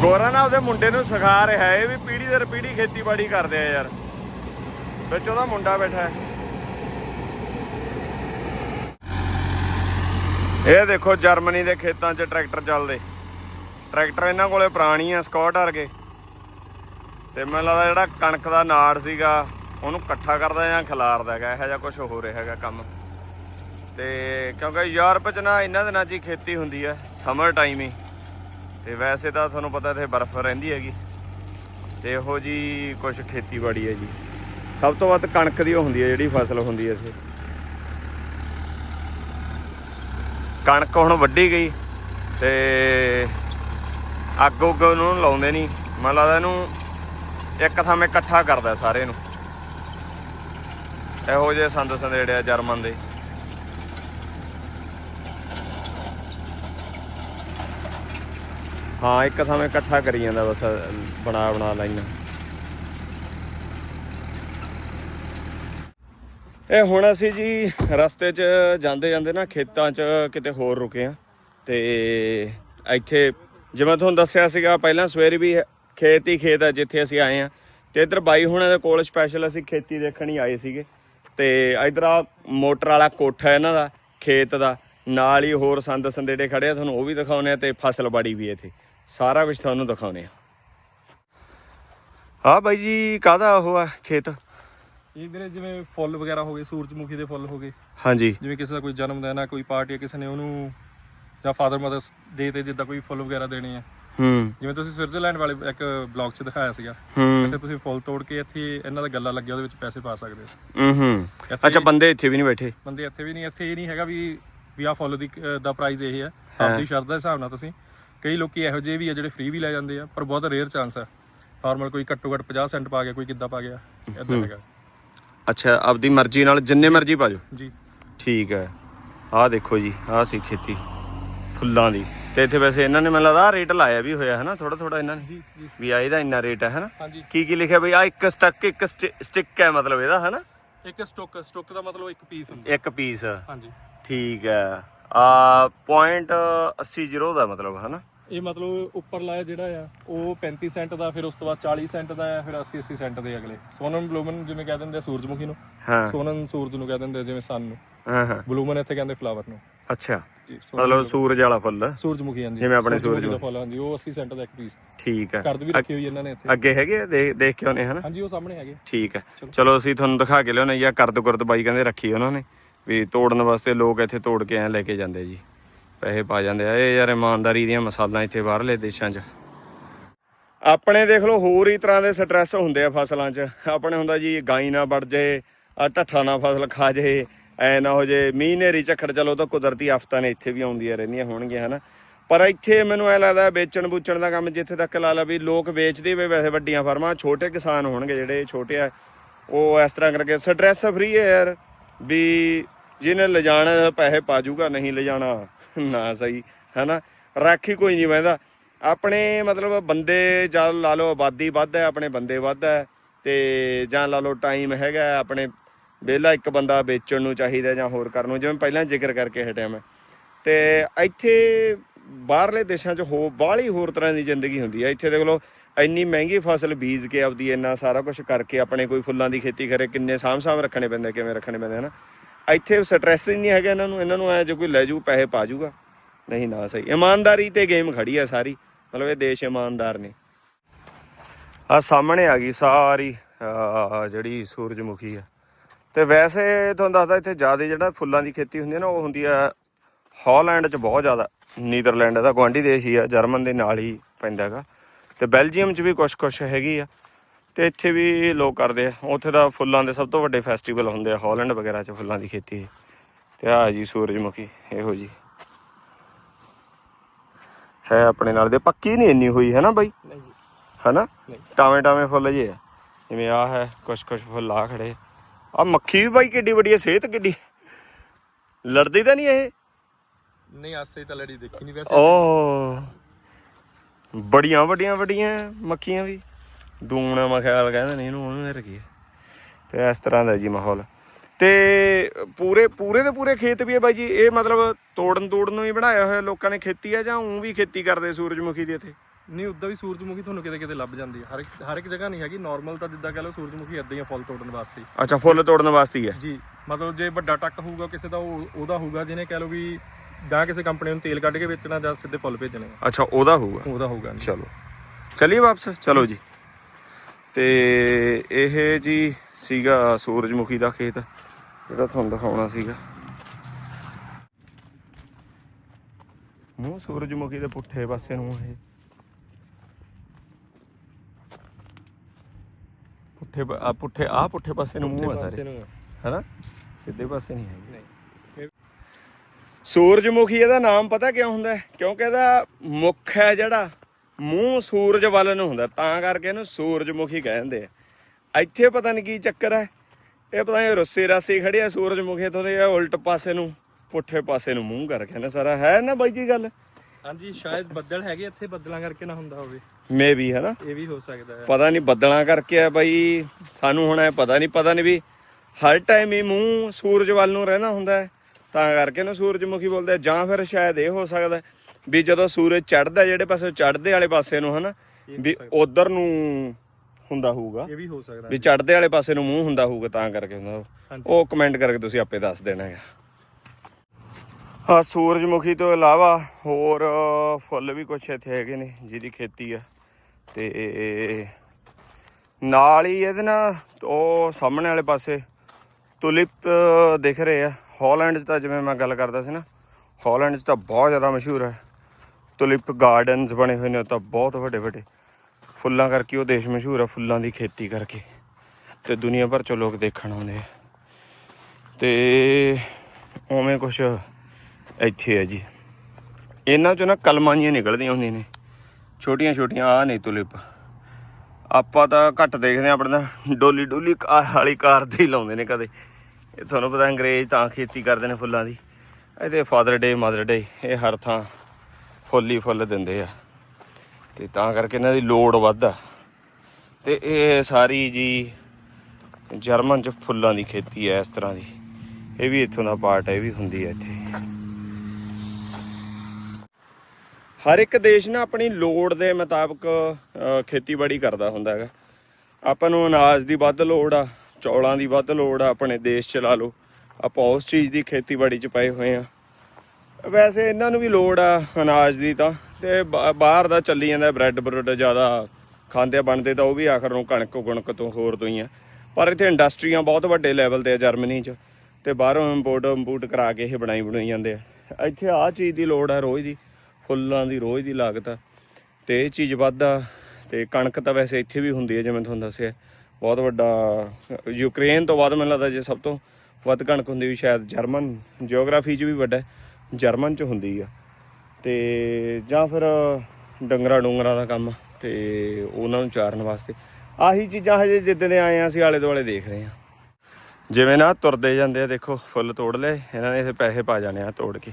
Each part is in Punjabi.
ਗੋਰਾ ਨਾ ਉਹਦੇ ਮੁੰਡੇ ਨੂੰ ਸਿਖਾ ਰਿਹਾ ਹੈ ਇਹ ਵੀ ਪੀੜੀ ਦਰ ਪੀੜੀ ਖੇਤੀਬਾੜੀ ਕਰਦੇ ਆ ਯਾਰ। ਵਿੱਚ ਉਹਦਾ ਮੁੰਡਾ ਬੈਠਾ ਹੈ। ਇਹ ਦੇਖੋ ਜਰਮਨੀ ਦੇ ਖੇਤਾਂ 'ਚ ਟਰੈਕਟਰ ਚੱਲਦੇ। ਟਰੈਕਟਰ ਇਹਨਾਂ ਕੋਲੇ ਪੁਰਾਣੀ ਆ, ਸਕਾਟ ਵਰਗੇ। ਤੇ ਮੈਨੂੰ ਲੱਗਦਾ ਜਿਹੜਾ ਕਣਕ ਦਾ ਨਾੜ ਸੀਗਾ, ਉਹਨੂੰ ਇਕੱਠਾ ਕਰਦਾ ਜਾਂ ਖਿਲਾਰਦਾ ਹੈਗਾ, ਇਹੋ ਜਿਹਾ ਕੁਝ ਹੋ ਰਿਹਾ ਹੈਗਾ ਕੰਮ। ਤੇ ਕਿਉਂਕਿ ਯੂਰਪ 'ਚ ਨਾ ਇਹਨਾਂ ਦਿਨਾਂ 'ਚ ਹੀ ਖੇਤੀ ਹੁੰਦੀ ਹੈ ਸਮਰ ਟਾਈਮ ਹੀ। ਤੇ ਵੈਸੇ ਤਾਂ ਤੁਹਾਨੂੰ ਪਤਾ ਇੱਥੇ ਬਰਫ਼ ਰਹਿੰਦੀ ਹੈਗੀ। ਤੇ ਇਹੋ ਜੀ ਕੁਝ ਖੇਤੀਬਾੜੀ ਹੈ ਜੀ। ਸਭ ਤੋਂ ਵੱਧ ਕਣਕ ਦੀ ਉਹ ਹੁੰਦੀ ਹੈ, ਜਿਹੜੀ ਫਸਲ ਹੁੰਦੀ ਹੈ ਇੱਥੇ। ਕਣਕ ਹੁਣ ਵੱਢੀ ਗਈ ਤੇ ਅੱਗ ਉੱਗ ਨੂੰ ਲਾਉਂਦੇ ਨਹੀਂ। ਮੈਨੂੰ ਲੱਗਦਾ ਇਹਨੂੰ ਇੱਕ ਥਾਂ ਇਕੱਠਾ ਕਰਦਾ ਸਾਰੇ ਨੂੰ। ਇਹੋ ਜਿਹੇ ਸੰਦ ਸੰਦੇੜੇ ਆ ਜਰਮਨ ਦੇ। ਹਾਂ, ਇੱਕ ਸਮੇਂ ਇਕੱਠਾ ਕਰੀ ਜਾਂਦਾ ਬਸ, ਬਣਾ ਬਣਾ ਲਾਈਨਾਂ ਇਹ ਹੁਣ ਅਸੀਂ ਜੀ ਰਸਤੇ 'ਚ ਜਾਂਦੇ ਜਾਂਦੇ ਨਾ ਖੇਤਾਂ 'ਚ ਕਿਤੇ ਹੋਰ ਰੁਕੇ ਆ ਤੇ ਇੱਥੇ ਜਿਵੇਂ ਤੁਹਾਨੂੰ ਦੱਸਿਆ ਸੀਗਾ, ਪਹਿਲਾਂ ਸਵੇਰ ਵੀ ਖੇਤ ਹੀ ਖੇਤ ਆ ਜਿੱਥੇ ਅਸੀਂ ਆਏ ਆ ਤੇ ਇੱਧਰ ਬਾਈ ਹੁਣਾਂ ਦੇ ਕੋਲ ਸਪੈਸ਼ਲ ਅਸੀਂ ਖੇਤੀ ਦੇਖਣ ਹੀ ਆਏ ਸੀਗੇ। ਤੇ ਇੱਧਰ ਆ ਮੋਟਰ ਵਾਲਾ ਕੋਠਾ ਇਹਨਾਂ ਦਾ, ਖੇਤ ਦਾ। ਨਾਲ ਹੀ ਹੋਰ ਸੰਦ ਸੰਦੇੜੇ ਖੜੇ ਆ, ਤੁਹਾਨੂੰ ਉਹ ਵੀ ਦਿਖਾਉਨੇ ਆ ਤੇ ਫਸਲਬਾੜੀ ਵੀ ਇੱਥੇ। ਸਾਰਾ ਕੁਝ ਤੁਹਾਨੂੰ ਦਿਖਾਉਨੇ ਆ। ਆ ਬਾਈ ਜੀ ਕਾਹਦਾ ਉਹ ਆ ਖੇਤ? ਇਹ ਵੀਰੇ ਜਿਵੇਂ ਫੁੱਲ ਵਗੈਰਾ ਹੋ ਗਏ ਸੂਰਜਮੁਖੀ ਦੇ ਫੁੱਲ ਹੋ ਗਏ। ਹਾਂਜੀ। ਜਿਵੇਂ ਕਿਸੇ ਦਾ ਕੋਈ ਜਨਮ ਦਿਨ ਹੈ ਕੋਈ ਪਾਰਟੀ ਹੈ ਕਿਸੇ ਨੇ ਉਹਨੂੰ ਜਾਂ ਫਾਦਰ ਮਦਰਸ ਡੇ ਤੇ ਜਿੱਦਾਂ ਕੋਈ ਫੁੱਲ ਵਗੈਰਾ ਦੇਣੇ ਆ। ਹੂੰ। ਜਿਵੇਂ ਤੁਸੀਂ ਸਵਿਟਜ਼ਰਲੈਂਡ ਵਾਲੇ ਇੱਕ ਬਲੌਗ 'ਚ ਦਿਖਾਇਆ ਸੀਗਾ। ਹੂੰ। ਇੱਥੇ ਤੁਸੀਂ ਫੁੱਲ ਤੋੜ ਕੇ ਇੱਥੇ ਇਹਨਾਂ ਦਾ ਗੱਲਾ ਲੱਗਿਆ ਉਹਦੇ ਵਿੱਚ ਪੈਸੇ ਪਾ ਸਕਦੇ ਹੋ। ਹੂੰ ਅੱਛਾ ਬੰਦੇ ਇੱਥੇ ਵੀ ਨਹੀਂ ਬੈਠੇ? ਬੰਦੇ ਇੱਥੇ ਵੀ ਨਹੀਂ ਇੱਥੇ ਇਹ ਨਹੀਂ ਹੈਗਾ ਵੀ ਵੀ ਆ ਫੁੱਲ ਦੀ ਦਾ ਪ੍ਰਾਈਸ ਇਹ ਹੈ। ਆਪਦੀ ਸ਼ਰਤ ਦੇ ਹਿਸਾਬ ਨਾਲ ਤੁਸੀਂ ਕਈ ਲੋਕੀ ਇਹੋ ਜਿਹੇ ਵੀ ਆ ਜਿਹੜੇ ਫ੍ਰੀ ਵੀ ਲੈ ਜਾਂਦੇ ਆ ਪਰ ਬਹੁਤ ਰੇਅਰ ਚਾਂਸ ਹੈ ਨਾਰਮਲ ਕੋਈ ਘੱਟੋ ਘੱਟ 50 ਸੈਂਟ ਪਾ ਗਿਆ ਕੋਈ ਕਿੱਦਾਂ ਪਾ ਗਿਆ ਇਦਾਂ ਹੈਗਾ। ਅੱਛਾ ਆਪਦੀ ਮਰਜ਼ੀ ਨਾਲ ਜਿੰਨੇ ਮਰਜ਼ੀ ਪਾਜੋ ਜੀ। ਠੀਕ ਹੈ। ਆਹ ਦੇਖੋ ਜੀ ਆਹ ਸੀ ਖੇਤੀ ਫੁੱਲਾਂ ਦੀ। ਤੇ ਇੱਥੇ ਵੈਸੇ ਇਹਨਾਂ ਨੇ ਮੈਨੂੰ ਲੱਗਦਾ ਆਹ ਰੇਟ ਲਾਇਆ ਵੀ ਹੋਇਆ ਹੈ ਨਾ ਥੋੜਾ ਥੋੜਾ ਇਹਨਾਂ ਨੇ। ਜੀ ਜੀ। ਵੀ ਆ ਇਹਦਾ ਇੰਨਾ ਰੇਟ ਹੈ ਹੈ ਨਾ ਹਾਂਜੀ। ਕੀ ਕੀ ਲਿਖਿਆ ਬਈ? ਆ ਇੱਕ ਸਟੱਕ ਇੱਕ ਸਟਿਕ ਹੈ ਮਤਲਬ ਇਹਦਾ ਹੈ ਨਾ ਇੱਕ ਸਟੋਕ ਸਟੋਕ ਦਾ ਮਤਲਬ ਇੱਕ ਪੀਸ ਹੁੰਦਾ। ਇੱਕ ਪੀਸ ਹਾਂਜੀ। ਠੀਕ ਹੈ। ਆ ਪੁਆਇੰਟ 80 ਦਾ ਮਤਲਬ ਹੈ ਨਾ ਇਹ ਮਤਲਬ ਉੱਪਰ ਲਾਇਆ ਜਿਹੜਾ ਆ ਉਹ 35 ਸੈਂਟ ਦਾ ਫਿਰ ਉਸ ਤੋਂ ਬਾਅਦ 40 ਸੈਂਟ ਦਾ ਆ ਫਿਰ 80 80 ਸੈਂਟ ਦੇ ਅਗਲੇ। ਸੋਨਨ ਬਲੂਮਨ ਜਿਵੇਂ ਕਹਿ ਦਿੰਦੇ ਆ ਸੂਰਜਮੁਖੀ ਨੂੰ ਹਾਂ। ਸੋਨਨ ਸੂਰਜ ਨੂੰ ਕਹਿ ਦਿੰਦੇ ਆ ਜਿਵੇਂ ਸਨ ਨੂੰ। ਹਾਂ ਹਾਂ। ਬਲੂਮਨ ਇੱਥੇ ਕਹਿੰਦੇ ਫਲਾਵਰ ਨੂੰ। ਅੱਛਾ। ਮਤਲਬ ਸੂਰਜ ਵਾਲਾ ਫੁੱਲ। ਸੂਰਜਮੁਖੀ ਹਾਂਜੀ। ਜਿਵੇਂ ਆਪਣੇ ਸੂਰਜਮੁਖੀ ਦਾ ਫੁੱਲ ਹਾਂਜੀ ਉਹ 80 ਸੈਂਟ ਦਾ ਇੱਕ ਪੀਸ ਠੀਕ ਹੈ। ਕਰਦ ਵੀ ਰੱਖੀ ਹੋਈ ਇਹਨਾਂ ਨੇ ਇੱਥੇ। ਅੱਗੇ ਹੈਗੇ? ਦੇਖ ਦੇਖ ਕੇ ਆਉਨੇ ਹਨਾ? ਹਾਂਜੀ ਉਹ ਸਾਹਮਣੇ ਹੈਗੇ। ਠੀਕ ਹੈ। ਚਲੋ। ਅਸੀਂ ਤੁਹਾਨੂੰ ਦਿਖਾ ਕੇ ਲਿਆਉਣੇ ਜਾਂ ਕਰਦ ਗੁਰਦ ਬਾਈ ਕਹਿੰਦੇ ਰੱਖੀ ਉਹਨਾਂ ਨੇ। ਵੀ ਤੋੜਨ ਵਾਸਤੇ ਲੋਕ ਇੱਥੇ ਤੋੜ ਕੇ ਐ ਲੈ ਕੇ ਜਾਂਦੇ ਜੀ। ਪੈਸੇ ਪਾ ਜਾਂਦੇ ਆ। ਇਹ ਯਾਰ ਇਮਾਨਦਾਰੀ ਦੀਆਂ ਮਸਾਲਾਂ ਇੱਥੇ ਬਾਹਰਲੇ ਦੇਸ਼ਾਂ 'ਚ। ਆਪਣੇ ਦੇਖ ਲਓ, ਹੋਰ ਹੀ ਤਰ੍ਹਾਂ ਦੇ ਸਟ੍ਰੈਸ ਹੁੰਦੇ ਆ ਫਸਲਾਂ 'ਚ। ਆਪਣੇ ਹੁੰਦਾ ਜੀ, ਗਾਈ ਨਾ ਵੜ ਜੇ, ਆ ਢੱਠਾ ਨਾ ਫਸਲ ਖਾ ਜੇ, ਐ ਨਾ ਹੋ ਜੇ। ਮੀਂਹ ਨੇਰੀ ਝੱਖੜ ਚਲੋ ਤਾਂ ਕੁਦਰਤੀ ਆਫਤਾਂ ਨੇ ਇੱਥੇ ਵੀ ਆਉਂਦੀਆਂ ਰਹਿੰਦੀਆਂ ਹੋਣਗੀਆਂ, ਹਨਾ। ਪਰ ਇੱਥੇ ਮੈਨੂੰ ਐ ਲੱਗਦਾ ਵੇਚਣ ਬੂਚਣ ਦਾ ਕੰਮ ਜਿੱਥੇ ਤੱਕ ਲਾ ਲਾ ਵੀ ਲੋਕ ਵੇਚਦੇ ਵੇ ਵੈਸੇ ਵੱਡੀਆਂ ਫਰਮਾਂ, ਛੋਟੇ ਕਿਸਾਨ ਹੋਣਗੇ ਜਿਹੜੇ ਛੋਟੇ ਆ, ਉਹ ਇਸ ਤਰ੍ਹਾਂ ਕਰਕੇ ਸਟ੍ਰੈਸ ਫਰੀ ਹੈ ਯਾਰ, ਵੀ ਜਿਹਨੇ ਲਿਜਾਣਾ ਪੈਸੇ ਪਾਜੂਗਾ ਨਹੀਂ ਲਿਜਾਣਾ। ਨਾ ਸਹੀ, ਹੈਨਾ? ਰਾਖੀ ਕੋਈ ਨਹੀਂ ਵਹਿੰਦਾ ਆਪਣੇ ਮਤਲਬ ਬੰਦੇ ਜਦ ਲਾ ਲਓ ਆਬਾਦੀ ਵੱਧ ਹੈ, ਆਪਣੇ ਬੰਦੇ ਵੱਧ ਹੈ, ਤੇ ਜਾਂ ਲਾ ਲਓ ਟਾਈਮ ਹੈਗਾ ਆਪਣੇ ਵਿਹਲਾ ਇੱਕ ਬੰਦਾ ਵੇਚਣ ਨੂੰ ਚਾਹੀਦਾ ਜਾਂ ਹੋਰ ਕਰਨ ਨੂੰ, ਜਿਵੇਂ ਪਹਿਲਾਂ ਜ਼ਿਕਰ ਕਰਕੇ ਹਟਿਆ ਮੈਂ। ਤੇ ਇੱਥੇ ਬਾਹਰਲੇ ਦੇਸ਼ਾਂ 'ਚ ਹੋ, ਬਾਹਲੀ ਹੋਰ ਤਰ੍ਹਾਂ ਦੀ ਜ਼ਿੰਦਗੀ ਹੁੰਦੀ ਹੈ। ਇੱਥੇ ਦੇਖ ਲਓ, ਇੰਨੀ ਮਹਿੰਗੀ ਫਸਲ ਬੀਜ ਕੇ ਆਪਦੀ ਇੰਨਾ ਸਾਰਾ ਕੁਝ ਕਰਕੇ ਆਪਣੇ ਕੋਈ ਫੁੱਲਾਂ ਦੀ ਖੇਤੀ ਕਰੇ, ਕਿੰਨੇ ਸਾਂਭ-ਸਾਂਭ ਰੱਖਣੇ ਪੈਂਦੇ, ਕਿਵੇਂ ਰੱਖਣੇ ਪੈਂਦੇ, ਹਨਾ? ਇੱਥੇ ਸਟ੍ਰੈਸ ਹੀ ਨਹੀਂ ਹੈਗਾ ਇਹਨਾਂ ਨੂੰ ਇਹਨਾਂ ਨੂੰ ਐ ਜੇ ਕੋਈ ਲੈ ਜੂ ਪੈਸੇ ਪਾ ਜੂਗਾ ਨਹੀਂ ਨਾ ਸਹੀ। ਇਮਾਨਦਾਰੀ ਤੇ ਗੇਮ ਖੜੀ ਆ ਸਾਰੀ। ਮਤਲਬ ਇਹ ਦੇਸ਼ ਇਮਾਨਦਾਰ ਨੇ। ਆ ਸਾਹਮਣੇ ਆ ਗਈ ਸਾਰੀ ਜਿਹੜੀ ਸੂਰਜਮੁਖੀ ਆ। ਤੇ ਵੈਸੇ ਤੁਹਾਨੂੰ ਦੱਸਦਾ, ਇੱਥੇ ਜ਼ਿਆਦਾ ਜਿਹੜਾ ਫੁੱਲਾਂ ਦੀ ਖੇਤੀ ਹੁੰਦੀ ਹੈ ਨਾ, ਉਹ ਹੁੰਦੀ ਆ ਹਾਲੈਂਡ 'ਚ ਬਹੁਤ ਜ਼ਿਆਦਾ। ਨੀਦਰਲੈਂਡ ਦਾ ਗਵਾਂਢੀ ਦੇਸ਼ ਹੀ ਆ, ਜਰਮਨ ਦੇ ਨਾਲ ਹੀ ਪੈਂਦਾ ਹੈਗਾ। ਤੇ ਬੈਲਜੀਅਮ 'ਚ ਵੀ ਕੁਝ ਕੁਝ ਹੈਗੀ ਆ। ਤੇ ਇੱਥੇ ਵੀ ਲੋਕ ਕਰਦੇ ਆ। ਉੱਥੇ ਦਾ ਫੁੱਲਾਂ ਦੇ ਸਭ ਤੋਂ ਵੱਡੇ ਫੈਸਟੀਵਲ ਹੁੰਦੇ ਆ ਹਾਲੈਂਡ ਵਗੈਰਾ 'ਚ ਫੁੱਲਾਂ ਦੀ ਖੇਤੀ। ਤੇ ਆ ਜੀ ਸੂਰਜਮੁਖੀ ਇਹੋ ਜੀ। ਹੈ ਆਪਣੇ ਨਾਲ ਦੇ ਪੱਕੀ ਨਹੀਂ ਇੰਨੀ ਹੋਈ ਹੈ ਨਾ ਬਾਈ? ਨਹੀਂ ਜੀ। ਹਨਾ? ਟਾਵੇਂ ਟਾਵੇਂ ਫੁੱਲ ਜੇ ਆ। ਜਿਵੇਂ ਆ ਹੈ ਕੁਛ ਕੁਛ ਫੁੱਲ ਆ ਖੜੇ। ਆ ਮੱਖੀ ਵੀ ਬਾਈ ਕਿੱਡੀ ਵੱਡੀ ਹੈ ਸਿਹਤ ਕਿੱਡੀ। ਲੜਦੀ ਤਾਂ ਨਹੀਂ ਇਹ? ਨਹੀਂ ਆਸੇ ਤਾਂ ਲੜੀ ਦੇਖੀ ਨਹੀਂ ਵੈਸੇ। ਓ ਬੜੀਆਂ ਵੱਡੀਆਂ ਵੱਡੀਆਂ ਮੱਖੀਆਂ ਵੀ। ਦੂਣਾ ਮੈਂ ਖਿਆਲ ਕਹਿੰਦੇ ਨੇ ਇਹਨੂੰ ਉਹਨੂੰ ਰੱਖੀ ਤੇ ਇਸ ਤਰ੍ਹਾਂ ਦਾ ਜੀ ਮਾਹੌਲ। ਤੇ ਪੂਰੇ ਪੂਰੇ ਦੇ ਪੂਰੇ ਖੇਤ ਵੀ ਹੈ ਬਾਈ ਜੀ ਇਹ ਮਤਲਬ ਤੋੜਨ ਤੋੜਨ ਨੂੰ ਹੀ ਬਣਾਇਆ ਹੋਇਆ ਲੋਕਾਂ ਨੇ ਖੇਤੀ ਆ ਜਾਂ ਉਂ ਵੀ ਖੇਤੀ ਕਰਦੇ ਸੂਰਜਮੁਖੀ ਦੀ ਇੱਥੇ? ਨਹੀਂ ਉਦਾਂ ਵੀ ਸੂਰਜਮੁਖੀ ਤੁਹਾਨੂੰ ਕਿਤੇ ਕਿਤੇ ਲੱਭ ਜਾਂਦੀ ਹੈ ਹਰ ਇੱਕ ਹਰ ਇੱਕ ਜਗ੍ਹਾ ਨਹੀਂ ਹੈਗੀ ਨਾਰਮਲ ਤਾਂ ਜਿੱਦਾਂ ਕਹ ਲਓ ਸੂਰਜਮੁਖੀ ਇਦਾਂ ਹੀ ਫੁੱਲ ਤੋੜਨ ਵਾਸਤੇ। ਅੱਛਾ ਫੁੱਲ ਤੋੜਨ ਵਾਸਤੇ ਹੀ ਹੈ ਜੀ ਮਤਲਬ ਜੇ ਵੱਡਾ ਟੱਕ ਹੋਊਗਾ ਕਿਸੇ ਦਾ ਉਹ ਉਹਦਾ ਹੋਊਗਾ ਜਿਹਨੇ ਕਹ ਲਓ ਵੀ ਗਾਂ ਕਿਸੇ ਕੰਪਨੀ ਨੂੰ ਤੇਲ ਕੱਢ ਕੇ ਵੇਚਣਾ ਜਾਂ ਸਿੱਧੇ ਫੁੱਲ ਭੇਜਣੇ ਅੱਛਾ ਉਹਦਾ ਹੋਊਗਾ। ਉਹਦਾ ਹੋਊਗਾ। ਚਲੋ। ਚਲਿਏ ਵਾਪਸ? ਚਲੋ ਜੀ। ਤੇ ਇਹ ਜੀ ਸੀਗਾ ਸੂਰਜਮੁਖੀ ਦਾ ਖੇਤ ਜਿਹੜਾ ਤੁਹਾਨੂੰ ਦਿਖਾਉਣਾ ਸੀਗਾ। ਮੂੰਹ ਸੂਰਜਮੁਖੀ ਦੇ ਪੁੱਠੇ ਪਾਸੇ ਨੂੰ ਇਹ। ਪੁੱਠੇ ਆ ਪੁੱਠੇ ਆ ਪੁੱਠੇ ਪਾਸੇ ਨੂੰ ਮੂੰਹ ਆ ਸਾਰੇ। ਹੈਨਾ? ਸਿੱਧੇ ਪਾਸੇ ਨਹੀਂ ਹੈਗੇ। ਸੂਰਜਮੁਖੀ ਇਹਦਾ ਨਾਮ ਪਤਾ ਕਿਉਂ ਹੁੰਦਾ? ਕਿਉਂਕਿ ਇਹਦਾ ਮੁੱਖ ਹੈ ਜਿਹੜਾ ਮੂੰਹ ਸੂਰਜ ਵੱਲ ਨੂੰ ਹੁੰਦਾ ਤਾਂ ਕਰਕੇ ਇਹਨੂੰ ਸੂਰਜਮੁਖੀ ਕਹਿੰਦੇ ਆ। ਇੱਥੇ ਪਤਾ ਨਹੀਂ ਕੀ ਚੱਕਰ ਹੈ। ਇਹ ਪਤਾ ਨਹੀਂ ਰੁੱਸੇ ਰਾਸੇ ਖੜੇ ਆ ਸੂਰਜਮੁਖੀ ਤੋਂ ਇਹ ਉਲਟ ਪਾਸੇ ਨੂੰ ਪੁੱਠੇ ਪਾਸੇ ਨੂੰ ਮੂੰਹ ਕਰਕੇ ਨਾ ਸਾਰਾ। ਹੈ ਨਾ ਬਾਈ ਜੀ ਗੱਲ? ਹਾਂਜੀ ਸ਼ਾਇਦ ਬੱਦਲ ਹੈਗੇ ਇੱਥੇ ਬੱਦਲਾਂ ਕਰਕੇ ਨਾ ਹੁੰਦਾ ਹੋਵੇ। ਮੇ ਵੀ ਹੈ ਨਾ? ਇਹ ਵੀ ਹੋ ਸਕਦਾ ਹੈ। ਪਤਾ ਨਹੀਂ ਬੱਦਲਾਂ ਕਰਕੇ ਆ ਬਾਈ ਸਾਨੂੰ ਹੁਣ ਇਹ ਪਤਾ ਨਹੀਂ ਪਤਾ ਨਹੀਂ ਵੀ ਹਰ ਟਾਈਮ ਹੀ ਮੂੰਹ ਸੂਰਜ ਵੱਲ ਨੂੰ ਰਹਿਣਾ ਹੁੰਦਾ ਤਾਂ ਕਰਕੇ ਨਾ ਸੂਰਜਮੁਖੀ ਬੋਲਦੇ। ਜਾਂ ਫਿਰ ਸ਼ਾਇਦ ਇਹ ਹੋ ਸਕਦਾ ਵੀ ਜਦੋਂ ਸੂਰਜ ਚੜ੍ਹਦਾ ਜਿਹੜੇ ਪਾਸੇ ਚੜ੍ਹਦੇ ਵਾਲੇ ਪਾਸੇ ਨੂੰ ਹਨਾ ਵੀ ਉਧਰ ਨੂੰ ਹੁੰਦਾ ਹੋਊਗਾ। ਇਹ ਵੀ ਹੋ ਸਕਦਾ ਵੀ ਚੜ੍ਹਦੇ ਵਾਲੇ ਪਾਸੇ ਨੂੰ ਮੂੰਹ ਹੁੰਦਾ ਹੋਊਗਾ ਤਾਂ ਕਰਕੇ ਹੁੰਦਾ ਉਹ। ਕਮੈਂਟ ਕਰਕੇ ਤੁਸੀਂ ਆਪੇ ਦੱਸ ਦੇਣਾ ਹੈ ਹਾਂ ਸੂਰਜਮੁਖੀ ਤੋਂ ਇਲਾਵਾ ਹੋਰ ਫੁੱਲ ਵੀ ਕੁਛ ਇੱਥੇ ਹੈਗੇ ਨੇ ਜਿਹਦੀ ਖੇਤੀ ਆ। ਤੇ ਨਾਲ ਹੀ ਇਹਦੇ ਨਾਲ ਉਹ ਸਾਹਮਣੇ ਵਾਲੇ ਪਾਸੇ ਟੁਲਿਪ ਦਿਖ ਰਹੇ ਆ। ਹਾਲੈਂਡ 'ਚ ਤਾਂ ਜਿਵੇਂ ਮੈਂ ਗੱਲ ਕਰਦਾ ਸੀ ਨਾ ਹਾਲੈਂਡ 'ਚ ਤਾਂ ਬਹੁਤ ਜ਼ਿਆਦਾ ਮਸ਼ਹੂਰ ਹੈ। ਟੁਲਿਪ ਗਾਰਡਨਸ ਬਣੇ ਹੋਏ ਨੇ, ਉਹ ਤਾਂ ਬਹੁਤ ਵੱਡੇ ਵੱਡੇ। ਫੁੱਲਾਂ ਕਰਕੇ ਉਹ ਦੇਸ਼ ਮਸ਼ਹੂਰ ਆ, ਫੁੱਲਾਂ ਦੀ ਖੇਤੀ ਕਰਕੇ। ਤੇ ਦੁਨੀਆ ਭਰ ਚੋਂ ਲੋਕ ਦੇਖਣ ਆਉਂਦੇ ਆ। ਤੇ ਉਵੇਂ ਕੁਛ ਇੱਥੇ ਹੈ ਜੀ। ਇਹਨਾਂ ਚੋਂ ਨਾ ਕਲਮਾਂ ਜੀਆਂ ਨਿਕਲਦੀਆਂ ਹੁੰਦੀਆਂ ਨੇ। ਛੋਟੀਆਂ ਛੋਟੀਆਂ ਆ ਨੇ ਟੁਲਿਪ ਆਪਾਂ ਤਾਂ ਘੱਟ ਦੇਖਦੇ ਆ ਆਪਣੇ ਤਾਂ ਡੋਲੀ ਡੋਲੀ ਕਾਰ ਵਾਲੀ ਕਾਰ ਤੇ ਹੀ ਲਾਉਂਦੇ ਨੇ ਕਦੇ। ਇਹ ਤੁਹਾਨੂੰ ਪਤਾ ਅੰਗਰੇਜ਼ ਤਾਂ ਖੇਤੀ ਕਰਦੇ ਨੇ ਫੁੱਲਾਂ ਦੀ। ਇਹਦੇ ਫਾਦਰ ਡੇ ਮਦਰ ਡੇ ਇਹ ਹਰ ਥਾਂ ਫੁੱਲ ਹੀ ਫੁੱਲ ਦਿੰਦੇ ਆ। ਤੇ ਤਾਂ ਕਰਕੇ ਇਹਨਾਂ ਦੀ ਲੋੜ ਵੱਧ ਆ। ਤੇ ਇਹ ਸਾਰੀ ਜੀ ਜਰਮਨ ਚ ਫੁੱਲਾਂ ਦੀ ਖੇਤੀ ਹੈ ਇਸ ਤਰ੍ਹਾਂ ਦੀ। ਇਹ ਵੀ ਇੱਥੋਂ ਦਾ ਪਾਰਟ ਹੈ ਇਹ ਵੀ ਹੁੰਦੀ ਹੈ ਇੱਥੇ। ਹਰ ਇੱਕ ਦੇਸ਼ ਨਾ ਆਪਣੀ ਲੋੜ ਦੇ ਮੁਤਾਬਕ ਖੇਤੀਬਾੜੀ ਕਰਦਾ ਹੁੰਦਾ ਹੈਗਾ। ਆਪਾਂ ਨੂੰ ਅਨਾਜ ਦੀ ਵੱਧ ਲੋੜ ਆ, ਚੌਲਾਂ ਦੀ ਵੱਧ ਲੋੜ ਆ, ਆਪਣੇ ਦੇਸ਼ ਚ ਲਾ ਲਓ। ਆਪਾਂ ਉਸ ਚੀਜ਼ ਦੀ ਖੇਤੀਬਾੜੀ ਚ ਪਏ ਹੋਏ ਆ। ਵੈਸੇ ਇਹਨਾਂ ਨੂੰ ਵੀ ਲੋੜ ਆ ਅਨਾਜ ਦੀ ਤਾਂ, ਤੇ ਬਾਹਰ ਦਾ ਚੱਲੀ ਜਾਂਦਾ ਬ੍ਰੈਡ ਬਰੁੱਡ ਜ਼ਿਆਦਾ ਖਾਂਦੇ ਬਣਦੇ ਤਾਂ ਉਹ ਵੀ ਆਖਰ ਨੂੰ ਕਣਕ ਗੁਣਕ ਤੋਂ ਹੋਰ ਤੋਂ ਹੀ ਆ। ਪਰ ਇੱਥੇ ਇੰਡਸਟਰੀਆਂ ਬਹੁਤ ਵੱਡੇ ਲੈਵਲ ਤੇ ਆ ਜਰਮਨੀ 'ਚ, ਤੇ ਬਾਹਰੋਂ ਇੰਪੋਰਟ ਇੰਪੋਰਟ ਕਰਾ ਕੇ ਇਹ ਬਣਾਈ ਬਣਾਈ ਜਾਂਦੇ ਆ। ਇੱਥੇ ਆਹ ਚੀਜ਼ ਦੀ ਲੋੜ ਆ ਰੋਜ਼ ਦੀ, ਫੁੱਲਾਂ ਦੀ, ਰੋਜ਼ ਦੀ ਲਾਗਤ ਆ। ਤੇ ਇਹ ਚੀਜ਼ ਵੱਧਦਾ ਤੇ ਕਣਕ ਤਾਂ ਵੈਸੇ ਇੱਥੇ ਵੀ ਹੁੰਦੀ ਹੈ ਜਿਵੇਂ ਤੁਹਾਨੂੰ ਦੱਸਿਆ। ਬਹੁਤ ਵੱਡਾ, ਯੂਕਰੇਨ ਤੋਂ ਬਾਅਦ ਮੈਨੂੰ ਲੱਗਦਾ ਜੇ ਸਭ ਤੋਂ ਵੱਧ ਕਣਕ ਹੁੰਦੀ ਵੀ ਸ਼ਾਇਦ ਜਰਮਨ ਜੀਓਗ੍ਰਾਫੀ 'ਚ ਵੀ ਵੱਡਾ। ਜਰਮਨ 'ਚ ਹੁੰਦੀ ਆ। ਤੇ ਜਾਂ ਫਿਰ ਡੰਗਰਾ ਡੁੰਗਰਾ ਦਾ ਕੰਮ ਤੇ ਉਹਨਾਂ ਨੂੰ ਚਾਰਨ ਵਾਸਤੇ। ਆਹੀ ਚੀਜ਼ਾਂ ਹਜੇ ਜਿੱਦਾਂ ਦੇ ਆਏ ਆ, ਅਸੀਂ ਆਲੇ ਦੁਆਲੇ ਦੇਖ ਰਹੇ ਆ। ਜਿਵੇਂ ਨਾ ਤੁਰਦੇ ਜਾਂਦੇ ਆ, ਦੇਖੋ, ਫੁੱਲ ਤੋੜ ਲਏ, ਇਹਨਾਂ ਨੇ ਇਥੇ ਪੈਸੇ ਪਾ ਜਾਣੇ ਆ ਤੋੜ ਕੇ।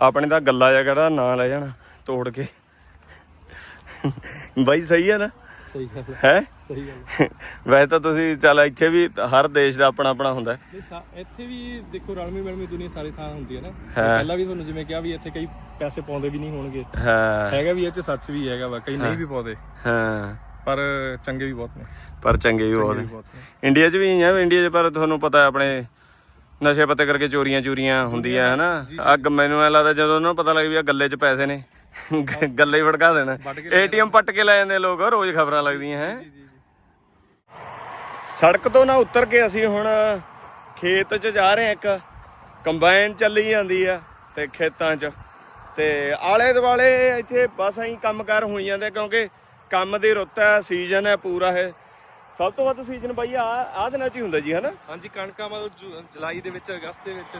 ਆਪਣੇ ਤਾਂ ਗੱਲਾ ਜਿਹਾ ਨਾਂ ਲੈ ਜਾਣਾ ਤੋੜ ਕੇ। ਬਾਈ ਸਹੀ ਆ ਨਾ। ਸਹੀ ਗੱਲ ਹੈ? ਸਹੀ ਗੱਲ। ਵੈਸੇ ਤਾਂ ਤੁਸੀਂ ਚੱਲ ਇੱਥੇ ਵੀ ਹਰ ਦੇਸ਼ ਦਾ ਆਪਣਾ ਆਪਣਾ ਹੁੰਦਾ ਹੈ। ਇੱਥੇ ਵੀ ਦੇਖੋ ਰਲਮੀ ਮਿਲਮੀ ਦੁਨੀਆ ਸਾਰੀ ਥਾਂ ਹੁੰਦੀ ਹੈ ਨਾ। ਪਹਿਲਾਂ ਵੀ ਤੁਹਾਨੂੰ ਜਿਵੇਂ ਕਿਹਾ ਵੀ ਇੱਥੇ ਕਈ ਪੈਸੇ ਪਾਉਂਦੇ ਵੀ ਨਹੀਂ ਹੋਣਗੇ। ਹਾਂ। ਹੈਗਾ ਵੀ ਇਹ ਚ ਸੱਚ ਵੀ ਹੈਗਾ ਵਾ ਕਈ ਨਹੀਂ ਵੀ ਪਾਉਂਦੇ। ਹਾਂ। ਪਰ ਚੰਗੇ ਵੀ ਬਹੁਤ ਨੇ। ਪਰ ਚੰਗੇ ਵੀ ਬਹੁਤ ਨੇ। ਇੰਡੀਆ 'ਚ ਵੀ ਹੀ ਇੰਡੀਆ 'ਚ ਪਰ ਤੁਹਾਨੂੰ ਪਤਾ ਹੈ ਆਪਣੇ ਨਸ਼ੇ ਪੱਤੇ ਕਰਕੇ ਚੋਰੀਆਂ ਚੋਰੀਆਂ ਹੁੰਦੀਆਂ ਹਨਾ ਅੱਗ ਮੈਨੂੰ ਐ ਲੱਗਦਾ ਜਦੋਂ ਉਹਨਾਂ ਨੂੰ ਪਤਾ ਲੱਗ ਵੀ ਆ ਗੱਲੇ 'ਚ ਪੈਸੇ ਨੇ। ਗੱਲੇ ਵੜਕਾ ਦੇਣਾ। ਏਟੀਐਮ ਪੱਟ ਕੇ ਲੈ ਜਾਂਦੇ ਲੋਕ ਰੋਜ਼ ਖਬਰਾਂ ਲੱਗਦੀਆਂ ਹੈ। ਸੜਕ ਤੋਂ ਨਾ ਉਤਰ ਕੇ ਅਸੀਂ ਹੁਣ ਖੇਤ 'ਚ ਜਾ ਰਹੇ ਹਾਂ ਇੱਕ। ਕੰਬਾਈਨ ਚੱਲੀ ਜਾਂਦੀ ਆ ਤੇ ਖੇਤਾਂ 'ਚ। ਤੇ ਆਲੇ ਦੁਆਲੇ ਇੱਥੇ ਬਸ ਅਸੀਂ ਕੰਮਕਾਰ ਹੋਈ ਜਾਂਦੇ ਕਿਉਂਕਿ ਕੰਮ ਦੀ ਰੁੱਤ ਹੈ ਸੀਜ਼ਨ ਹੈ ਪੂਰਾ ਹੈ ਸਭ ਤੋਂ ਵੱਧ ਸੀਜ਼ਨ ਬਾਈ ਆ ਆਹ ਦਿਨਾਂ 'ਚ ਹੀ ਹੁੰਦਾ ਜੀ ਹਨਾ? ਹਾਂਜੀ ਕਣਕਾਂ ਮਤਲਬ ਜੁ- ਜੁਲਾਈ ਦੇ ਵਿੱਚ ਅਗਸਤ ਦੇ ਵਿੱਚ।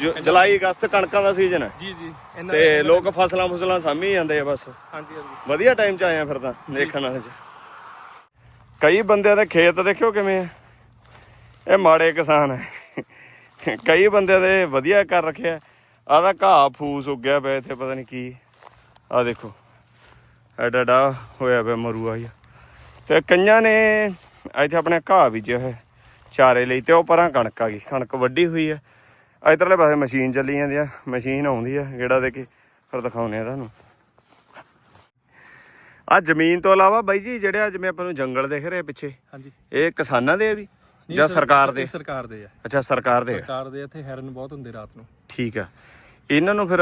ਜੁ- ਜੁਲਾਈ ਅਗਸਤ ਕਣਕਾਂ ਦਾ ਸੀਜ਼ਨ ਹੈ। ਜੀ ਜੀ ਇਹਨਾਂ ਤੇ ਲੋਕ ਫਸਲਾਂ ਫਸਲਾਂ ਸਾਂਭੀ ਜਾਂਦੇ ਆ ਬਸ। ਹਾਂਜੀ ਹਾਂਜੀ। ਵਧੀਆ ਟਾਈਮ 'ਚ ਆਏ ਆ ਫਿਰ ਤਾਂ ਦੇਖਣ ਵਾਲੇ 'ਚ। ਕਈ ਬੰਦਿਆਂ ਦੇ ਖੇਤ ਦੇਖਿਓ ਕਿਵੇਂ ਆ। ਇਹ ਮਾੜੇ ਕਿਸਾਨ ਹੈ ਕਈ ਬੰਦਿਆਂ ਦੇ ਵਧੀਆ ਕਰ ਰੱਖਿਆ ਆਦਾ ਘਾਹ ਫੂਸ ਉੱਗਿਆ ਪਿਆ ਇੱਥੇ ਪਤਾ ਨਹੀਂ ਕੀ। ਆ ਦੇਖੋ। ਐਡਾ ਡਾ ਹੋਇਆ ਪਿਆ ਮਰੂਆ ਹੀ ਤੇ ਕਈਆਂ ਨੇ ਇੱਥੇ ਆਪਣੇ ਘਾਹ ਬੀਜਿਆ ਹੋਇਆ ਚਾਰੇ ਲਈ ਤੇ ਉਹ ਪਰਾਂ ਕਣਕ ਆ ਗਈ। ਕਣਕ ਵੱਡੀ ਹੋਈ ਹੈ ਇਧਰਲੇ ਪਾਸੇ ਮਸ਼ੀਨ ਚੱਲੀ ਜਾਂਦੀ ਆ। ਮਸ਼ੀਨ ਆਉਂਦੀ ਆ। ਗੇੜਾ ਦੇ ਕੇ ਫਿਰ ਦਿਖਾਉਨੇ ਆ ਤੁਹਾਨੂੰ। ਆ ਜ਼ਮੀਨ ਤੋਂ ਇਲਾਵਾ ਬਾਈ ਜੀ ਜਿਹੜੇ ਆ ਜਿਵੇਂ ਆਪਾਂ ਨੂੰ ਜੰਗਲ ਦਿਖ ਰਹੇ ਪਿੱਛੇ ਹਾਂਜੀ। ਇਹ ਕਿਸਾਨਾਂ ਦੇ ਆ ਵੀ? ਜਾਂ ਸਰ- ਸਰਕਾਰ ਦੇ? ਸਰਕਾਰ ਦੇ ਆ। ਅੱਛਾ ਸਰਕਾਰ ਦੇ ਸਰਕਾਰ ਦੇ ਇੱਥੇ ਹੈਰਨ ਬਹੁਤ ਹੁੰਦੇ ਰਾਤ ਨੂੰ। ਠੀਕ ਆ। ਇਹਨਾਂ ਨੂੰ ਫਿਰ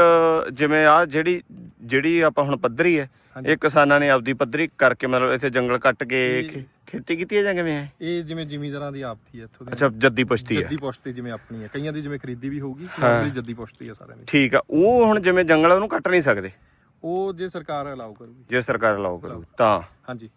ਜਿਵੇਂ ਆ ਜਿਹੜੀ ਜਿਹੜੀ ਆਪਾਂ ਹੁਣ ਪੱਧਰੀ ਹੈ। ਇਹ ਕਿਸਾਨਾਂ ਨੇ ਆਪਦੀ ਪੱਧਰੀ ਕਰਕੇ ਮਤਲਬ ਇੱਥੇ ਜੰਗਲ ਕੱਟ ਕੇ ਖੇਤੀ ਕੀਤੀ ਹੈ ਜਾਂ ਕਿਵੇਂ ਹੈ? ਇਹ ਜਿਵੇਂ ਜ਼ਿਮੀਂਦਾਰਾਂ ਦੀ ਆਪਦੀ ਹੈ ਇੱਥੋਂ ਦੀ। ਅੱਛਾ ਜੱਦੀ ਪੁਸ਼ਤੀ ਹੈ। ਜੱਦੀ ਪੁਸ਼ਤੀ ਜਿਵੇਂ ਆਪਣੀ ਹੈ। ਕਈਆਂ ਦੀ ਜਿਵੇਂ ਖਰੀਦੀ ਵੀ ਹੋਊਗੀ ਆਪਣੀ ਜੱਦੀ ਪੁਸ਼ਤੀ ਹੈ ਸਾਰਿਆਂ ਦੀ। ਠੀਕ ਆ ਉਹ ਹੁਣ ਜਿਵੇਂ ਜੰਗਲ ਆ, ਉਹਨੂੰ ਕੱਟ ਨਹੀਂ ਸਕਦੇ? ਉਹ ਜੇ ਸਰਕਾਰ ਅਲਾਉ ਕਰੂਗੀ। ਜੇ ਸਰਕਾਰ ਅਲਾਉ ਕਰੂ ਤਾਂ। ਹਾਂਜੀ।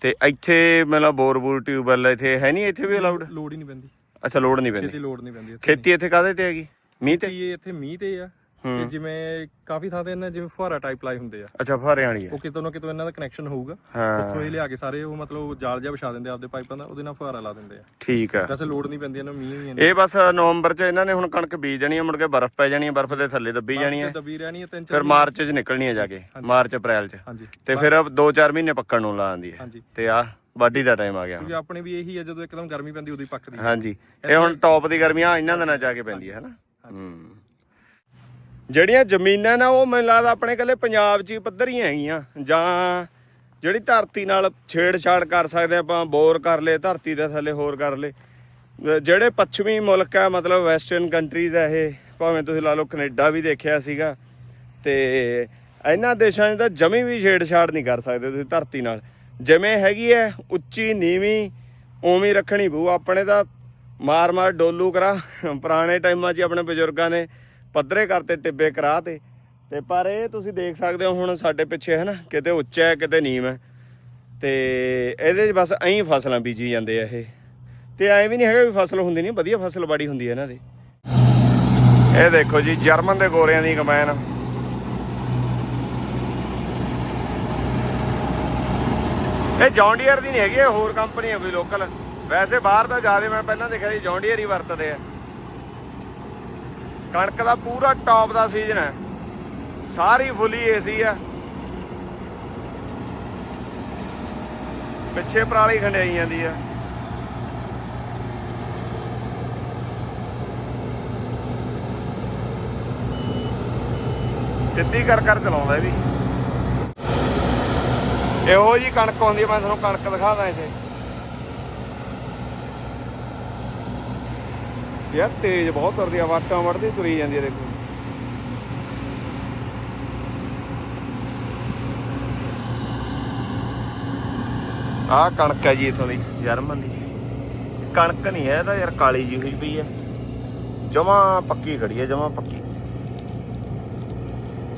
ਤੇ ਇੱਥੇ ਮਤਲਬ ਬੋਰਬੂਲ ਟਿਊਬਵੈਲ ਇੱਥੇ ਹੈ ਨਹੀਂ ਇੱਥੇ ਵੀ ਅਲਾਉਡ ਲੋੜ ਹੀ ਨਹੀਂ ਪੈਂਦੀ। ਅੱਛਾ ਲੋਡ ਨਹੀਂ ਛੇਤੀ ਪੈਂਦੀ ਲੋੜ ਨਹੀਂ ਪੈਂਦੀ ਇੱਥੇ। ਖੇਤੀ ਇੱਥੇ ਕਾਹਦੇ ਤੇ ਹੈਗੀ? ਮੀਂਹ ਤੇ? ਇਹ ਇੱਥੇ ਮੀਂਹ ਤੇ ਆ। ਤੇ ਜਿਵੇਂ ਕਾਫੀ ਥਾਂ ਤੇ ਇਹਨਾਂ ਜਿਵੇਂ ਫੁਹਾਰਾ ਟਾਈਪ ਲਾਏ ਹੁੰਦੇ ਆ। ਅੱਛਾ ਫਾਰੇ ਵਾਲੀ ਹੈ ਉਹ ਕਿਤੋਂ ਨਾ ਕਿਤੋਂ ਇਹਨਾਂ ਦਾ ਕਨੈਕਸ਼ਨ ਹੋਊਗਾ। ਹਾਂ। ਉੱਥੋਂ ਹੀ ਲਿਆ ਕੇ ਸਾਰੇ ਉਹ ਮਤਲਬ ਜਾਲ ਜਿਹਾ ਵਿਛਾ ਦਿੰਦੇ ਆ ਆਪਦੇ ਪਾਈਪਾਂ ਦਾ ਉਹਦੇ ਨਾਲ ਫੁਹਾਰਾ ਲਾ ਦਿੰਦੇ ਆ। ਠੀਕ ਆ। ਵੈਸੇ ਲੋੜ ਨਹੀਂ ਪੈਂਦੀ ਇਹਨਾਂ ਨੂੰ ਮੀਂਹ ਵੀ ਇਹ ਬਸ ਨਵੰਬਰ ਚ ਇਹਨਾਂ ਨੇ ਹੁਣ ਕਣਕ ਬੀਜ ਜਾਣੀ ਹੈ ਮੁੜ ਕੇ ਬਰਫ਼ ਪੈ ਜਾਣੀ ਹੈ ਬਰਫ਼ ਦੇ ਥੱਲੇ ਦੱਬੀ ਜਾਣੀ ਹੈ ਦਬੀ ਰਹਿਣੀ ਹੈ ਤਿੰਨ ਫਿਰ ਚਾਰ ਮਾਰਚ ਚ ਨਿਕਲਣੀ ਹੈ ਜਾ ਕੇ ਮਾਰਚ ਅਪ੍ਰੈਲ ਚ। ਹਾਂਜੀ। ਤੇ ਫਿਰ 2-4 ਮਹੀਨੇ ਪੱਕਣ ਨੂੰ ਲਾ ਆਂਦੀ ਹੈ ਹਾਂਜੀ। ਤੇ ਆ ਵਾਢੀ ਦਾ ਟਾਈਮ ਆ ਗਿਆ। ਕਿਉਂਕਿ ਆਪਣੇ ਵੀ ਇਹੀ ਹੈ ਜਦੋਂ ਇੱਕਦਮ ਗਰਮੀ ਪੈਂਦੀ ਉਦੋਂ ਹੀ ਪੱਕਦੀ ਹੈ ਹਾਂਜੀ। ਇਹ ਹੁਣ ਟੌਪ ਦੀ ਗਰਮੀ ਆ ਇਹਨਾਂ ਦਿਨਾਂ ਚ ਆ ਕੇ ਪੈਂਦੀ ਹੈ ਹਨਾ? ਹੂੰ। ਜਿਹੜੀਆਂ ਜ਼ਮੀਨਾਂ ਨਾ, ਉਹ ਮੈਨੂੰ ਲੱਗਦਾ ਆਪਣੇ ਕੱਲੇ ਪੰਜਾਬ 'ਚ ਹੀ ਪੱਧਰ ਹੀ ਹੈਗੀਆਂ। ਜਾਂ ਜਿਹੜੀ ਧਰਤੀ ਨਾਲ ਛੇੜਛਾੜ ਕਰ ਸਕਦੇ ਆਪਾਂ ਬੋਰ ਕਰ ਲਏ, ਧਰਤੀ ਦੇ ਥੱਲੇ ਹੋਰ ਕਰ ਲਏ। ਜਿਹੜੇ ਪੱਛਮੀ ਮੁਲਕ ਆ, ਮਤਲਬ ਵੈਸਟਰਨ ਕੰਟਰੀਜ਼ ਆ ਇਹ, ਭਾਵੇਂ ਤੁਸੀਂ ਲਾ ਲਓ ਕੈਨੇਡਾ ਵੀ ਦੇਖਿਆ ਸੀਗਾ, ਤੇ ਇਹਨਾਂ ਦੇਸ਼ਾਂ 'ਚ ਤਾਂ ਜਮੀ ਵੀ ਛੇੜਛਾੜ ਨਹੀਂ ਕਰ ਸਕਦੇ ਤੁਸੀਂ ਧਰਤੀ ਨਾਲ। ਜਿਵੇਂ ਹੈਗੀ ਐ, ਉੱਚੀ, ਨੀਵੀਂ, ਉਵੇਂ ਰੱਖਣੀ ਪਊ। ਆਪਣੇ ਤਾਂ ਮਾਰ ਮਾਰ ਡੋਲੂ ਕਰਾ, ਪੁਰਾਣੇ ਟਾਈਮਾਂ 'ਚ ਆਪਣੇ ਬਜ਼ੁਰਗਾਂ ਨੇ ਪੱਧਰੇ ਕਰਤੇ ਟਿੱਬੇ ਕਰਾ ਤੇ। ਪਰ ਇਹ ਤੁਸੀਂ ਦੇਖ ਸਕਦੇ ਹੋ ਹੁਣ ਸਾਡੇ ਪਿੱਛੇ ਹੈ ਨਾ ਕਿਤੇ ਉੱਚਾ ਹੈ, ਕਿਤੇ ਨੀਮ ਹੈ। ਤੇ ਇਹਦੇ 'ਚ ਬਸ ਐਂ ਫਸਲਾਂ ਬੀਜੀ ਜਾਂਦੇ ਆ ਇਹ। ਤੇ ਐਂ ਵੀ ਨਹੀਂ ਹੈਗਾ ਵੀ ਫਸਲ ਹੁੰਦੀ ਨਹੀਂ ਵਧੀਆ ਫਸਲ ਬਾੜੀ ਹੁੰਦੀ ਹੈ ਇਹਨਾਂ ਦੀ। ਇਹ ਦੇਖੋ ਜੀ, ਜਰਮਨ ਦੇ ਗੋਰਿਆਂ ਦੀ ਕਮੈਨ ਇਹ ਜੌਂਡੀਅਰ ਦੀ ਨਹੀਂ ਹੈਗੀ, ਇਹ ਹੋਰ ਕੰਪਨੀ ਹੈ ਕੋਈ ਲੋਕਲ ਵੈਸੇ ਬਾਹਰ ਤਾਂ ਜ਼ਿਆਦਾ ਮੈਂ ਪਹਿਲਾਂ ਦੇਖਿਆ ਸੀ ਜੌਂਡੀਅਰ ਹੀ ਵਰਤਦੇ ਆ। ਕਣਕ ਦਾ ਪੂਰਾ ਟੌਪ ਦਾ ਸੀਜ਼ਨ ਹੈ। ਸਾਰੀ ਫੁੱਲੀ ਏਸੀ ਆ ਪਿੱਛੇ ਪਰਾਲੀ ਖੰਡਿਆਈ ਜਾਂਦੀ ਆ ਸਿੱਧੀ ਕਰ ਕਰ ਚਲਾਉਂਦਾ ਇਹ ਵੀ। ਇਹੋ ਜੀ ਕਣਕ ਆਉਂਦੀ ਮੈਂ ਤੁਹਾਨੂੰ ਕਣਕ ਦਿਖਾਦਾ ਇੱਥੇ। ਯਾਰ ਤੇਜ਼ ਬਹੁਤ ਤੁਰਦੀ ਆ ਵਾਟਾਂ ਵੜਦੀ ਤੁਰੀ ਜਾਂਦੀ ਆ, ਦੇਖੋ। ਆਹ ਕਣਕ ਹੈ ਜੀ ਇਥੋਂ ਦੀ, ਜਰਮਨ ਦੀ। ਕਣਕ ਨਹੀਂ ਹੈ, ਇਹ ਯਾਰ ਕਾਲੀ ਜੀ ਹੋਈ ਪਈ ਹੈ। ਜਮਾ ਪੱਕੀ ਖੜੀ ਹੈ, ਜਮਾ ਪੱਕੀ।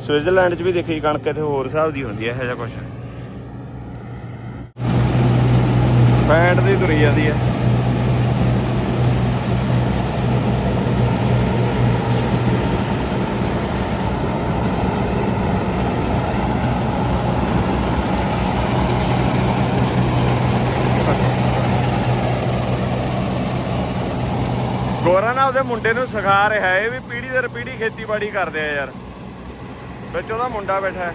ਸਵਿਟਜ਼ਰਲੈਂਡ 'ਚ ਵੀ ਦੇਖੀ ਕਣਕ ਇੱਥੇ ਹੋਰ ਹਿਸਾਬ ਦੀ ਹੁੰਦੀ ਹੈ, ਇਹੋ ਜਿਹਾ ਕੁਝ ਪੈਂਟ ਦੀ ਤੁਰੀ ਜਾਂਦੀ ਹੈ ਗੋਰਾ ਨਾ ਉਹਦੇ ਮੁੰਡੇ ਨੂੰ ਸਿਖਾ ਰਿਹਾ ਹੈ ਇਹ ਵੀ ਪੀੜੀ ਦਰ ਪੀੜੀ ਖੇਤੀਬਾੜੀ ਕਰਦੇ ਆ ਯਾਰ। ਵਿੱਚ ਉਹਦਾ ਮੁੰਡਾ ਬੈਠਾ ਹੈ।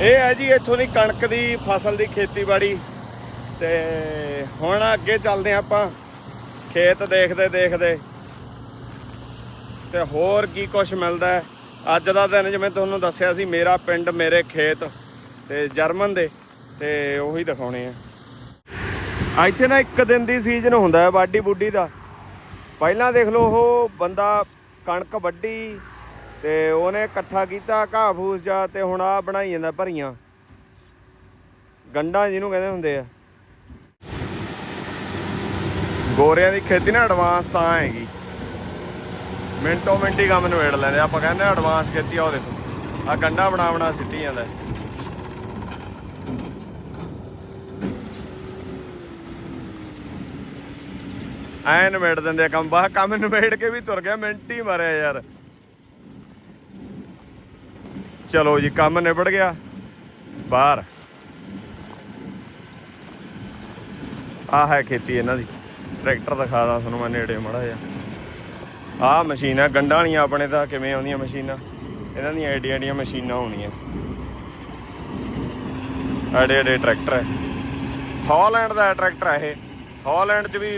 ਇਹ ਹੈ ਜੀ ਇੱਥੋਂ ਦੀ ਕਣਕ ਦੀ ਫਸਲ ਦੀ ਖੇਤੀਬਾੜੀ ਤੇ ਹੁਣ ਅੱਗੇ ਚੱਲਦੇ ਹਾਂ ਆਪਾਂ। ਖੇਤ ਦੇਖਦੇ ਦੇਖਦੇ। ਤੇ ਹੋਰ ਕੀ ਕੁਝ ਮਿਲਦਾ ਹੈ? ਅੱਜ ਦਾ ਦਿਨ ਜਿਵੇਂ ਤੁਹਾਨੂੰ ਦੱਸਿਆ ਸੀ, ਮੇਰਾ ਪਿੰਡ ਮੇਰੇ ਖੇਤ ਤੇ ਜਰਮਨ ਦੇ ਤੇ ਉਹੀ ਦਿਖਾਉਣੇ ਆ। ਇੱਥੇ ਨਾ ਇੱਕ ਦਿਨ ਦੀ ਸੀਜ਼ਨ ਹੁੰਦਾ ਹੈ ਵਾਢੀ ਬੁੱਢੀ ਦਾ। ਪਹਿਲਾਂ ਦੇਖ ਲਓ, ਉਹ ਬੰਦਾ ਕਣਕ ਵੱਢੀ ਤੇ ਉਹਨੇ ਇਕੱਠਾ ਕੀਤਾ, ਘਾਹ ਫੂਸ ਜਾ ਤੇ ਹੁਣ ਆ ਬਣਾਈ ਜਾਂਦਾ ਭਰੀਆਂ। ਗੰਡਾਂ ਜਿਹਨੂੰ ਕਹਿੰਦੇ ਹੁੰਦੇ ਆ। ਗੋਰਿਆਂ ਦੀ ਖੇਤੀ ਨਾ ਐਡਵਾਂਸ ਤਾਂ ਹੈਗੀ। ਮਿੰਟੋ ਮਿੰਟੀ ਕੰਮ ਨਿਬੇੜ ਲੈਂਦੇ ਆਪਾਂ ਕਹਿੰਦੇ ਐਡਵਾਂਸ ਖੇਤੀ ਆ, ਉਹ ਦੇਖੋ। ਆ ਗੰਡਾ ਬਣਾ ਬਣਾ ਸਿੱਟੀ ਜਾਂਦਾ। ਹੈ। ਐਨ ਨਿਬੇੜ ਦਿੰਦੇ ਆ ਕੰਮ। ਬਾਹ ਕੰਮ ਨਿਬੇੜ ਕੇ ਵੀ ਤੁਰ ਗਿਆ, ਮਿੰਟ ਹੀ ਮਾਰਿਆ ਯਾਰ। ਚਲੋ ਜੀ, ਕੰਮ ਨਿਬੜ ਗਿਆ। ਬਾਹਰ। ਆ ਹੈ ਖੇਤੀ ਇਹਨਾਂ ਦੀ। ਟਰੈਕਟਰ ਦਿਖਾ ਦਾਂ ਤੁਹਾਨੂੰ ਮੈਂ ਨੇੜੇ ਮੜਾ ਜਿਹਾ। ਆਹ ਮਸ਼ੀਨਾਂ ਗੰਡਾਂ ਵਾਲੀਆਂ ਆਪਣੇ ਤਾਂ ਕਿਵੇਂ ਆਉਂਦੀਆਂ ਮਸ਼ੀਨਾਂ? ਇਹਨਾਂ ਦੀਆਂ ਐਡੀਆਂ ਐਡੀਆਂ ਮਸ਼ੀਨਾਂ ਹੋਣੀਆਂ। ਐਡੇ ਐਡੇ ਟਰੈਕਟਰ ਹੈ ਹਾਲੈਂਡ ਦਾ ਟਰੈਕਟਰ ਹੈ ਇਹ। ਹਾਲੈਂਡ 'ਚ ਵੀ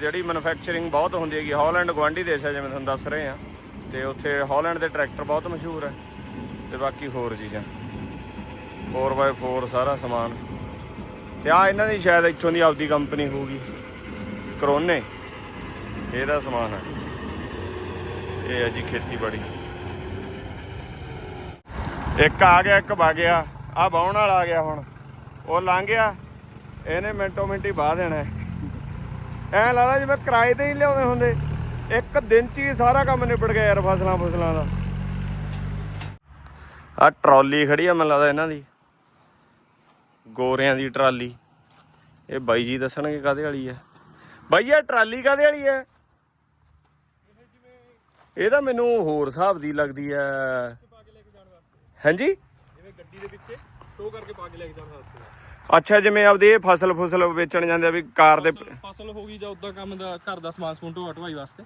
ਜਿਹੜੀ ਮੈਨੂਫੈਕਚਰਿੰਗ ਬਹੁਤ ਹੁੰਦੀ ਹੈਗੀ। ਹਾਲੈਂਡ ਗਵਾਂਢੀ ਦੇਸ਼ ਹੈ ਜਿਵੇਂ ਤੁਹਾਨੂੰ ਦੱਸ ਰਹੇ ਆ। ਤੇ ਉੱਥੇ ਹਾਲੈਂਡ ਦੇ ਟਰੈਕਟਰ ਬਹੁਤ ਮਸ਼ਹੂਰ ਹੈ ਤੇ ਬਾਕੀ ਹੋਰ ਚੀਜ਼ਾਂ। 4x4 ਸਾਰਾ ਸਮਾਨ। ਤੇ ਆ ਇਹਨਾਂ ਦੀ ਸ਼ਾਇਦ ਇੱਥੋਂ ਦੀ ਆਪਦੀ ਕੰਪਨੀ ਹੋਊਗੀ। ਕਰੋਨੇ ਇਹਦਾ ਸਮਾਨ ਹੈ ਇਹ ਹੈ ਜੀ ਖੇਤੀਬਾੜੀ। ਇੱਕ ਆ ਗਿਆ, ਇੱਕ ਵਗ ਗਿਆ। ਆ ਬਾਉਣ ਵਾਲਾ ਆ ਗਿਆ ਹੁਣ। ਉਹ ਲੰਘ ਗਿਆ। ਇਹਨੇ ਮਿੰਟੋ ਮਿੰਟੀ ਬਾਹ ਦੇਣਾ। ਹੈ। ਲੱਗਦਾ ਜਿਵੇਂ ਕਿਰਾਏ ਤੇ ਹੀ ਲਿਆਉਂਦੇ ਹੁੰਦੇ। ਇੱਕ ਦਿਨ ਚ ਹੀ ਸਾਰਾ ਕੰਮ ਨਿਬੜ ਗਿਆ ਯਾਰ ਫਸਲਾਂ ਫਸਲਾਂ ਦਾ। ਆ ਟਰਾਲੀ ਖੜੀ ਆ ਮੈਨੂੰ ਲੱਗਦਾ ਇਹਨਾਂ ਦੀ। ਗੋਰਿਆਂ ਦੀ ਟਰਾਲੀ। ਇਹ ਬਾਈ ਜੀ ਦੱਸਣਗੇ ਕਾਦੇ ਵਾਲੀ ਹੈ ਬਾਈ, ਇਹ ਟਰਾਲੀ ਕਾਦੇ ਵਾਲੀ ਹੈ ਇਹ ਤਾਂ ਮੈਨੂੰ ਹੋਰ ਹਿਸਾਬ ਦੀ ਲੱਗਦੀ ਹੈ ਲੈ ਜਾਣ ਹਾਂਜੀ? ਜਿਵੇਂ ਗੱਡੀ ਦੇ ਪਿੱਛੇ ਟੋ ਕਰਕੇ ਪਾ ਕੇ ਲੈ ਕੇ ਜਾਣ ਵਾਸਤੇ। ਅੱਛਾ ਜਿਵੇਂ ਆਪਦੇ ਇਹ ਫਸਲ ਫੁਸਲ ਵੇਚਣ ਜਾਂਦੇ ਆ ਵੀ ਕਾਰ ਦੇ ਫਸਲ- ਹੋ ਗਈ ਜਾਂ ਉਦਾਂ ਕੰਮ ਦਾ ਘਰ ਦਾ ਸਮਾਨ ਸਮੂਨ ਢੋਆ ਢਵਾਈ ਵਾਸਤੇ।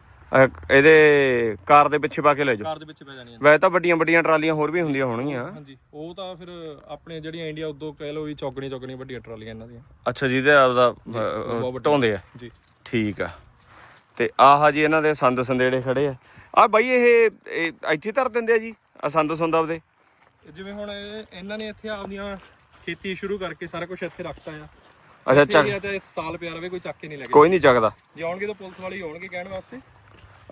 ਇਹਦੇ ਕਾਰ ਦੇ ਪਿੱਛੇ ਪਾ ਕੇ ਲੈ ਜਾਓ। ਕਾਰ ਦੇ ਪਿੱਛੇ ਪੈ ਜਾਣੀਆਂ। ਵੈਸੇ ਤਾਂ ਵੱਡੀਆਂ ਵੱਡੀਆਂ ਟਰਾਲੀਆਂ ਹੋਰ ਵੀ ਹੁੰਦੀਆਂ ਹੋਣਗੀਆਂ। ਹਾਂਜੀ ਉਹ ਤਾਂ ਫਿਰ ਆਪਣੇ ਜਿਹੜੀਆਂ ਇੰਡੀਆ ਉਦੋਂ ਕਹਿ ਲਓ ਵੀ ਚੌਗਣੀ ਚੌਗਣੀ ਵੱਡੀਆਂ ਟਰਾਲੀਆਂ ਇਹਨਾਂ ਦੀਆਂ। ਅੱਛਾ ਜਿਹਦੇ ਆਪਦਾ। ਢੋਂਦੇ ਆ। ਜੀ। ਠੀਕ ਆ। ਤੇ ਆਹ ਜੀ ਇਹਨਾਂ ਦੇ ਸੰਦ ਸੰਦੇੜੇ ਖੜੇ ਆ। ਆ ਬਾਈ ਇਹ ਇਹ ਇੱਥੇ ਧਰ ਦਿੰਦੇ ਆ ਜੀ ਆ ਸੰਦ ਸੁੰਦ ਆਪਦੇ। ਜਿਵੇਂ ਹੁਣ ਇਹ- ਇਹਨਾਂ ਨੇ ਇੱਥੇ ਆਪਦੀਆਂ ਖੇਤੀ ਸ਼ੁਰੂ ਕਰਕੇ ਸਾਰਾ ਕੁਝ ਇੱਥੇ ਰੱਖਤਾ ਆ। ਅੱਛਾ ਚੱਕ ਏਰੀਆ ਚ ਸਾਲ ਪਿਆ ਰਵੇ ਕੋਈ ਚੱਕ ਕੇ ਨਹੀਂ ਲੱਗੇ। ਕੋਈ ਨਹੀਂ ਚੱਕਦਾ। ਜੇ ਆਉਣਗੇ ਤਾਂ ਪੁਲਿਸ ਵਾਲੇ ਹੀ ਆਉਣਗੇ ਕਹਿਣ ਵਾਸਤੇ।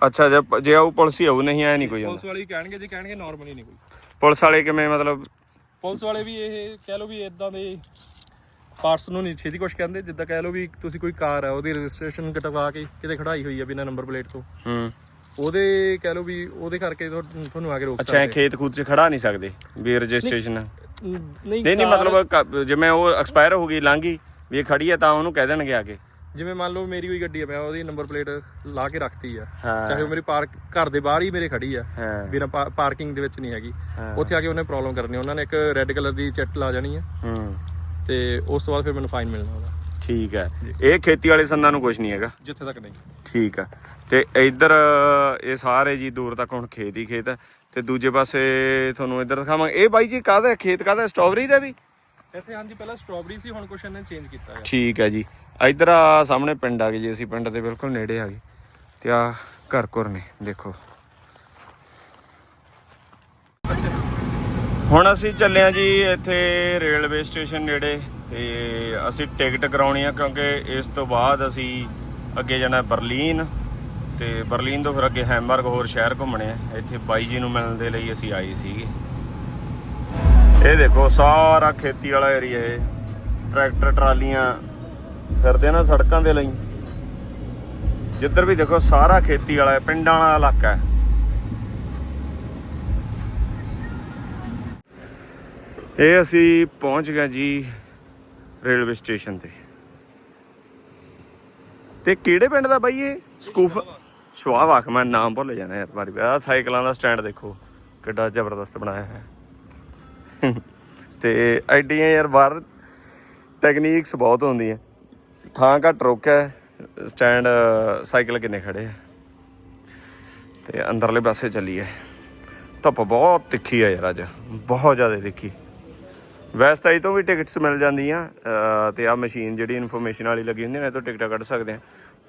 ਅੱਛਾ ਜੇ ਜੇ ਆਊ ਪੁਲਿਸ ਹੀ ਆਊ ਨਹੀਂ ਆਇਆ ਨਹੀਂ ਕੋਈ ਪੁਲਿਸ ਵਾਲੇ ਹੀ ਕਹਿਣਗੇ ਜੇ ਕਹਿਣਗੇ ਨਾਰਮਲੀ ਨਹੀਂ ਕੋਈ। ਪੁਲਿਸ ਵਾਲੇ ਕਿਵੇਂ ਮਤਲਬ? ਪੁਲਿਸ ਵਾਲੇ ਵੀ ਇਹ ਕਹਿ ਲਓ ਵੀ ਇਦਾਂ ਦੇ ਪਾਰਟਸ ਨੂੰ ਨਹੀਂ ਛੇਤੀ ਕੁਝ ਕਹਿੰਦੇ ਜਿੱਦਾਂ ਕਹਿ ਲਓ ਵੀ ਤੁਸੀਂ ਕੋਈ ਕਾਰ ਹੈ ਉਹਦੀ ਰਜਿਸਟ੍ਰੇਸ਼ਨ ਕਟਵਾ ਕੇ ਕਿਤੇ ਖੜਾਈ ਹੋਈ ਹੈ ਬਿਨਾਂ ਨੰਬਰ ਪਲੇਟ ਤੋਂ। ਹੂੰ। ਉਹਦੇ ਕਹਿ ਲਓ ਵੀ ਉਹਦੇ ਕਰਕੇ ਤੁਹਾ- ਤੁਹਾਨੂੰ ਆ ਕੇ ਰੋਕ ਅੱਛਾ ਇਹ ਖੇਤ ਖੂਤ 'ਚ ਖੜਾ ਨਹੀਂ ਸਕਦੇ ਵੀ ਰਜਿਸਟ੍ਰੇਸ਼ਨ ਨਹੀਂ ਨਹੀਂ ਨਹੀਂ ਕਾਰ- ਮਤਲਬ ਕ- ਜਿਵੇਂ ਉਹ ਐਕਸਪਾਇਰ ਹੋ ਗਈ ਲੰਘ ਗਈ ਵੀ ਇਹ ਖੜੀ ਹੈ ਤਾਂ ਉਹਨੂੰ ਕਹਿ ਦੇਣਗੇ ਆ ਕੇ। ਜਿਵੇਂ ਮੰਨ ਲਓ ਮੇਰੀ ਕੋਈ ਗੱਡੀ ਹੈ ਮੈਂ ਉਹਦੀ ਨੰਬਰ ਪਲੇਟ ਲਾ ਕੇ ਰੱਖਤੀ ਆ। ਹਾਂ। ਚਾਹੇ ਉਹ ਮੇਰੀ ਪਾਰਕ ਘਰ ਦੇ ਬਾਹਰ ਹੀ ਮੇਰੇ ਖੜੀ ਆ ਹਾਂ। ਬਿਨਾਂ ਪਾਰਕਿੰਗ ਦੇ ਵਿੱਚ ਨਹੀਂ ਹੈਗੀ। ਹਾਂ। ਉੱਥੇ ਆ ਕੇ ਉਹਨੇ ਪ੍ਰੋਬਲਮ ਕਰਨੀ ਉਹਨਾਂ ਨੇ ਇੱਕ ਰੈੱਡ ਕਲਰ ਦੀ ਚਿੱਟ ਲਾ ਜਾਣੀ ਆ। ਹੂੰ। ਤੇ ਉਸ ਤੋਂ ਬਾਅਦ ਫਿਰ ਮੈਨੂੰ ਫਾਈਨ ਮਿਲਣਾ ਉਹਦਾ। ਠੀਕ ਹੈ ਇਹ ਖੇਤੀ ਵਾਲੇ ਸੰਦਾਂ ਨੂੰ ਕੁਝ ਨਹੀਂ ਹੈਗਾ। ਜਿੱਥੇ ਤੱਕ ਨਹੀਂ। ਠੀਕ ਆ। ਤੇ ਇੱਧਰ ਇਹ ਸਾਰੇ ਜੀ ਦੂਰ ਤੱਕ ਹੁਣ ਖੇਤ ਹੀ ਖੇਤ ਹੈ ਤੇ ਦੂਜੇ ਪਾਸੇ ਤੁਹਾਨੂੰ ਇੱਧਰ ਦਿਖਾਵਾਂਗੇ। ਇਹ ਬਾਈ ਜੀ ਕਾਹਦਾ? ਖੇਤ ਕਾਹਦਾ? ਸਟ੍ਰਾਬੇਰੀ ਦਾ ਵੀ? ਇੱਥੇ ਹਾਂਜੀ ਪਹਿਲਾਂ ਸਟ੍ਰਾਬੇਰੀ ਸੀ ਹੁਣ ਕੁਛ ਇਹਨੇ ਚੇਂਜ ਕੀਤਾ ਹੈ ਠੀਕ ਹੈ ਜੀ। ਇੱਧਰ ਆ ਸਾਹਮਣੇ ਪਿੰਡ ਆ ਗਏ ਜੀ ਅਸੀਂ ਪਿੰਡ ਦੇ ਬਿਲਕੁਲ ਨੇੜੇ ਆ ਗਏ। ਤੇ ਆ ਘਰ ਘਰ ਨੇ ਦੇਖੋ। ਹੁਣ ਅਸੀਂ ਚੱਲੇ ਆ ਜੀ ਇੱਥੇ ਰੇਲਵੇ ਸਟੇਸ਼ਨ ਨੇੜੇ। ਤੇ ਅਸੀਂ ਟਿਕਟ ਕਰਾਉਣੀ ਆ ਕਿਉਂਕਿ ਇਸ ਤੋਂ ਬਾਅਦ ਅਸੀਂ ਅੱਗੇ ਜਾਣਾ ਬਰਲਿਨ। ਤੇ ਬਰਲਿਨ ਤੋਂ ਫਿਰ ਅੱਗੇ ਹੈਮਬਰਗ ਹੋਰ ਸ਼ਹਿਰ ਘੁੰਮਣੇ ਆ। ਇੱਥੇ ਬਾਈ ਜੀ ਨੂੰ ਮਿਲਣ ਦੇ ਲਈ ਅਸੀਂ ਆਏ ਸੀਗੇ। ਇਹ ਦੇਖੋ, ਸਾਰਾ ਖੇਤੀ ਵਾਲਾ ਏਰੀਆ ਇਹ। ਟਰੈਕਟਰ, ਟਰਾਲੀਆਂ ਫਿਰਦੇ ਨਾ ਸੜਕਾਂ ਦੇ ਲਈ। ਜਿੱਧਰ ਵੀ ਦੇਖੋ, ਸਾਰਾ ਖੇਤੀ ਵਾਲਾ ਹੈ ਪਿੰਡਾਂ ਵਾਲਾ ਇਲਾਕਾ ਹੈ। ਇਹ ਅਸੀਂ ਪਹੁੰਚ ਗਏ ਜੀ ਰੇਲਵੇ ਸਟੇਸ਼ਨ ਤੇ। ਤੇ ਕਿਹੜੇ ਪਿੰਡ ਦਾ ਬਾਈ ਇਹ? ਸਕੂਫ ਸ਼ਵਾਵਾਖ ਮੈਂ ਨਾਮ ਭੁੱਲ ਜਾਣਾ ਯਾਰ, ਵਾਰੀ ਆ ਸਾਈਕਲਾਂ ਦਾ ਸਟੈਂਡ ਦੇਖੋ, ਕਿੱਡਾ ਜ਼ਬਰਦਸਤ ਬਣਾਇਆ ਹੈ। ਤੇ ਐਡੀਆਂ ਯਾਰ ਬਾਹਰ ਟੈਕਨੀਕਸ ਬਹੁਤ ਹੁੰਦੀਆਂ। ਥਾਂ ਘੱਟ ਰੋਕਿਆ ਸਟੈਂਡ, ਸਾਈਕਲ ਕਿੰਨੇ ਖੜੇ ਆ ਤੇ ਅੰਦਰਲੇ ਪਾਸੇ ਚੱਲੀਏ ਧੁੱਪ ਬਹੁਤ ਤਿੱਖੀ ਆ ਯਾਰ ਅੱਜ, ਬਹੁਤ ਜ਼ਿਆਦਾ ਤਿੱਖੀ। ਵੈਸੇ ਤਾਂ ਇਹ ਤੋਂ ਵੀ ਟਿਕਟਸ ਮਿਲ ਜਾਂਦੀਆਂ, ਅਹ, ਤੇ ਆ ਮਸ਼ੀਨ ਜਿਹੜੀ ਇਨਫੋਰਮੇਸ਼ਨ ਵਾਲੀ ਲੱਗੀ ਹੁੰਦੀ ਨੇ, ਇਹ ਤੋਂ ਟਿਕਟਾਂ ਕੱਢ ਸਕਦੇ ਆ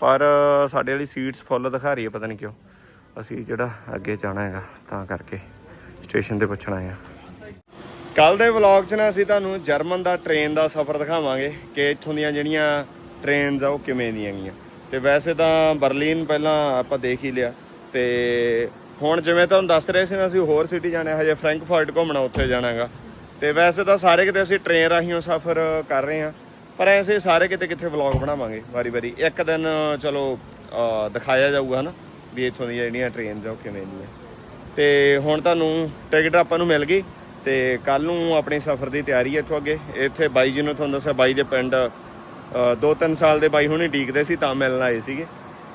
ਪਰ ਸਾਡੇ ਵਾਲੀ ਸੀਟਸ ਫੁੱਲ ਦਿਖਾ ਰਹੀ ਹੈ, ਪਤਾ ਨਹੀਂ ਕਿਉਂ। ਅਸੀਂ ਜਿਹੜਾ ਅੱਗੇ ਜਾਣਾ ਹੈਗਾ, ਤਾਂ ਕਰਕੇ ਸਟੇਸ਼ਨ ਤੇ ਪੁੱਛਣਾ ਆ ਕੱਲ ਦੇ ਵਲੌਗ 'ਚ ਨਾ ਅਸੀਂ ਤੁਹਾਨੂੰ ਜਰਮਨ ਦਾ ਟ੍ਰੇਨ ਦਾ ਸਫ਼ਰ ਦਿਖਾਵਾਂਗੇ ਕਿ ਇੱਥੋਂ ਦੀਆਂ ਜਿਹੜੀਆਂ ਟ੍ਰੇਨਸ ਆ, ਉਹ ਕਿਵੇਂ ਦੀਆਂ ਗਈਆਂ ਤੇ ਵੈਸੇ ਤਾਂ ਬਰਲਿਨ ਪਹਿਲਾਂ ਆਪਾਂ ਦੇਖ ਹੀ ਲਿਆ। ਤੇ ਹੁਣ ਜਿਵੇਂ ਤੁਹਾਨੂੰ ਦੱਸ ਰਹੇ ਸੀ ਨਾ, ਅਸੀਂ ਹੋਰ ਸਿਟੀ ਜਾਣਾ, ਹਜੇ ਫ੍ਰੈਂਕਫਰਟ ਘੁੰਮਣਾ ਉੱਥੇ ਜਾਣਾਗਾ ਤੇ ਵੈਸੇ ਤਾਂ ਸਾਰੇ ਕਿਤੇ ਅਸੀਂ ਟ੍ਰੇਨ ਰਾਹੀਂ ਸਫ਼ਰ ਕਰ ਰਹੇ ਹਾਂ। ਪਰ ਐਸੇ ਸਾਰੇ ਕਿਤੇ ਕਿੱਥੇ ਵਲੌਗ ਬਣਾਵਾਂਗੇ? ਵਾਰੀ-ਵਾਰੀ ਇੱਕ ਦਿਨ, ਚਲੋ ਦਿਖਾਇਆ ਜਾਊਗਾ ਨਾ ਵੀ ਇੱਥੋਂ ਦੀਆਂ ਜਿਹੜੀਆਂ ਟ੍ਰੇਨਸ ਆ, ਉਹ ਕਿਵੇਂ ਦੀਆਂ। ਤੇ ਹੁਣ ਤੁਹਾਨੂੰ ਟਿਕਟ ਆਪਾਂ ਨੂੰ ਮਿਲ ਗਈ ਤੇ ਕੱਲ ਨੂੰ ਆਪਣੀ ਸਫ਼ਰ ਦੀ ਤਿਆਰੀ ਹੈ ਇੱਥੋਂ ਅੱਗੇ। ਇੱਥੇ ਬਾਈ ਜੀ ਨੂੰ ਤੁਹਾਨੂੰ ਦੱਸਿਆ, ਬਾਈ ਦੇ ਪਿੰਡ 2-3 ਸਾਲ ਦੇ ਬਾਈ ਹੁਣੀ ਡੀਕਦੇ ਸੀ, ਤਾਂ ਮਿਲਣ ਆਏ ਸੀਗੇ।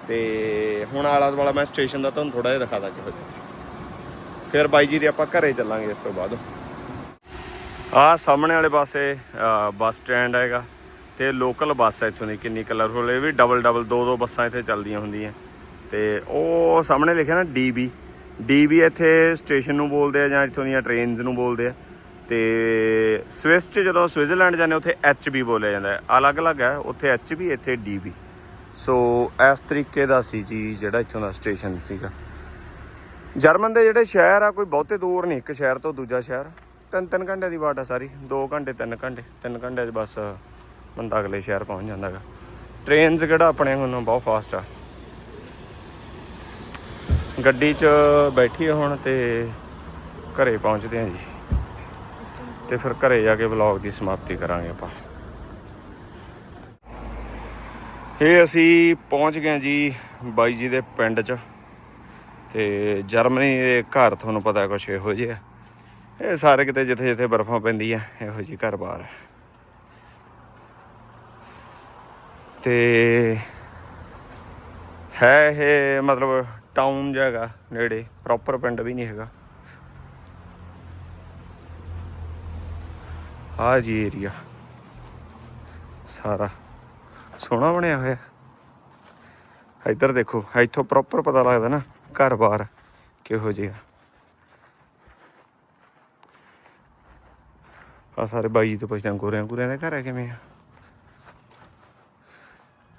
ਤੇ ਹੁਣ ਆਲਾ ਦੁਆਲਾ ਮੈਂ ਸਟੇਸ਼ਨ ਦਾ ਤੁਹਾਨੂੰ ਥੋੜਾ ਜਿਹਾ ਦਿਖਾ ਦਾਂ ਕਿਹੋ ਜਿਹਾ ਫਿਰ ਬਾਈ ਜੀ ਦੇ ਆਪਾਂ ਘਰੇ ਚੱਲਾਂਗੇ ਇਸ ਤੋਂ ਬਾਅਦ। ਆਹ ਸਾਹਮਣੇ ਵਾਲੇ ਪਾਸੇ ਬੱਸ ਸਟੈਂਡ ਹੈਗਾ। ਤੇ ਲੋਕਲ ਬੱਸ ਹੈ ਇੱਥੋਂ ਦੀ, ਕਿੰਨੀ ਕਲਰਫੁਲ ਇਹ ਵੀ ਡਬਲ ਡਬਲ ਦੋ ਦੋ ਬੱਸਾਂ ਇੱਥੇ ਚੱਲਦੀਆਂ ਹੁੰਦੀਆਂ। ਤੇ ਉਹ ਸਾਹਮਣੇ ਲਿਖਿਆ ਨਾ ਡੀਬੀ ਡੀਬੀ ਇੱਥੇ ਸਟੇਸ਼ਨ ਨੂੰ ਬੋਲਦੇ ਆ ਜਾਂ ਇੱਥੋਂ ਦੀਆਂ ਟ੍ਰੇਨਸ ਨੂੰ ਬੋਲਦੇ ਆ। ਤੇ ਸਵਿਸ 'ਚ ਜਦੋਂ ਸਵਿਟਜ਼ਰਲੈਂਡ ਜਾਂਦੇ ਉੱਥੇ ਐਚਬੀ ਬੋਲਿਆ ਜਾਂਦਾ ਹੈ। ਅਲੱਗ-ਅਲੱਗ ਹੈ, ਉੱਥੇ ਐਚਬੀ ਇੱਥੇ ਡੀਬੀ ਸੋ ਇਸ ਤਰੀਕੇ ਦਾ ਸੀ ਜੀ ਜਿਹੜਾ ਇੱਥੋਂ ਦਾ ਸਟੇਸ਼ਨ ਸੀਗਾ। ਜਰਮਨ ਦੇ ਜਿਹੜੇ ਸ਼ਹਿਰ ਆ, ਕੋਈ ਬਹੁਤੇ ਦੂਰ ਨਹੀਂ, ਇੱਕ ਸ਼ਹਿਰ ਤੋਂ ਦੂਜਾ ਸ਼ਹਿਰ। ਤਿੰਨ ਤਿੰਨ ਘੰਟੇ ਦੀ ਬਾਟ ਆ ਸਾਰੀ 2 ਘੰਟੇ 3 ਘੰਟੇ 3 ਘੰਟੇ 'ਚ ਬਸ ਬੰਦਾ ਅਗਲੇ ਸ਼ਹਿਰ ਪਹੁੰਚ ਜਾਂਦਾ ਹੈਗਾ। ਟ੍ਰੇਨਸ ਕਿਹੜਾ ਆਪਣੇ ਨੂੰ ਬਹੁਤ ਫਾਸਟ ਆ। ਗੱਡੀ 'ਚ ਬੈਠੀਏ ਹੁਣ ਤੇ ਘਰੇ ਪਹੁੰਚਦੇ ਹਾਂ ਜੀ। ਤੇ ਫਿਰ ਘਰੇ ਜਾ ਕੇ ਵਲੌਗ ਦੀ ਸਮਾਪਤੀ ਕਰਾਂਗੇ ਆਪਾਂ। ਇਹ ਅਸੀਂ ਪਹੁੰਚ ਗਏ ਜੀ ਬਾਈ ਜੀ ਦੇ ਪਿੰਡ 'ਚ। ਤੇ ਜਰਮਨੀ ਦੇ ਘਰ ਤੁਹਾਨੂੰ ਪਤਾ ਕੁਛ ਇਹੋ ਜਿਹੇ ਆ। ਇਹ ਸਾਰੇ ਕਿਤੇ ਜਿੱਥੇ ਜਿੱਥੇ ਬਰਫ਼ਾਂ ਪੈਂਦੀ ਪੈਂਦੀਆਂ, ਇਹੋ ਜਿਹੀ ਘਰ-ਬਾਰ ਹੈ ਤੇ ਹੈ ਇਹ ਮਤਲਬ ਟਾਊਨ ਜਗ੍ਹਾ ਨੇੜੇ ਪ੍ਰੋਪਰ ਪਿੰਡ ਵੀ ਨਹੀਂ ਹੈਗਾ। ਆ ਜੀ ਏਰੀਆ ਸਾਰਾ ਸੋਹਣਾ ਬਣਿਆ ਹੋਇਆ। ਇੱਧਰ ਦੇਖੋ, ਇੱਥੋਂ ਪ੍ਰੋਪਰ ਪਤਾ ਲੱਗਦਾ ਨਾ ਘਰ-ਬਾਰ ਕਿਹੋ ਜਿਹਾ। ਆ ਸਾਰੇ ਬਾਈ ਤੋਂ ਪੁੱਛਦਾ ਗੋਰਿਆਂ ਗੋਰਿਆਂ ਦੇ ਘਰ ਹੈ ਕਿਵੇਂ ਆ?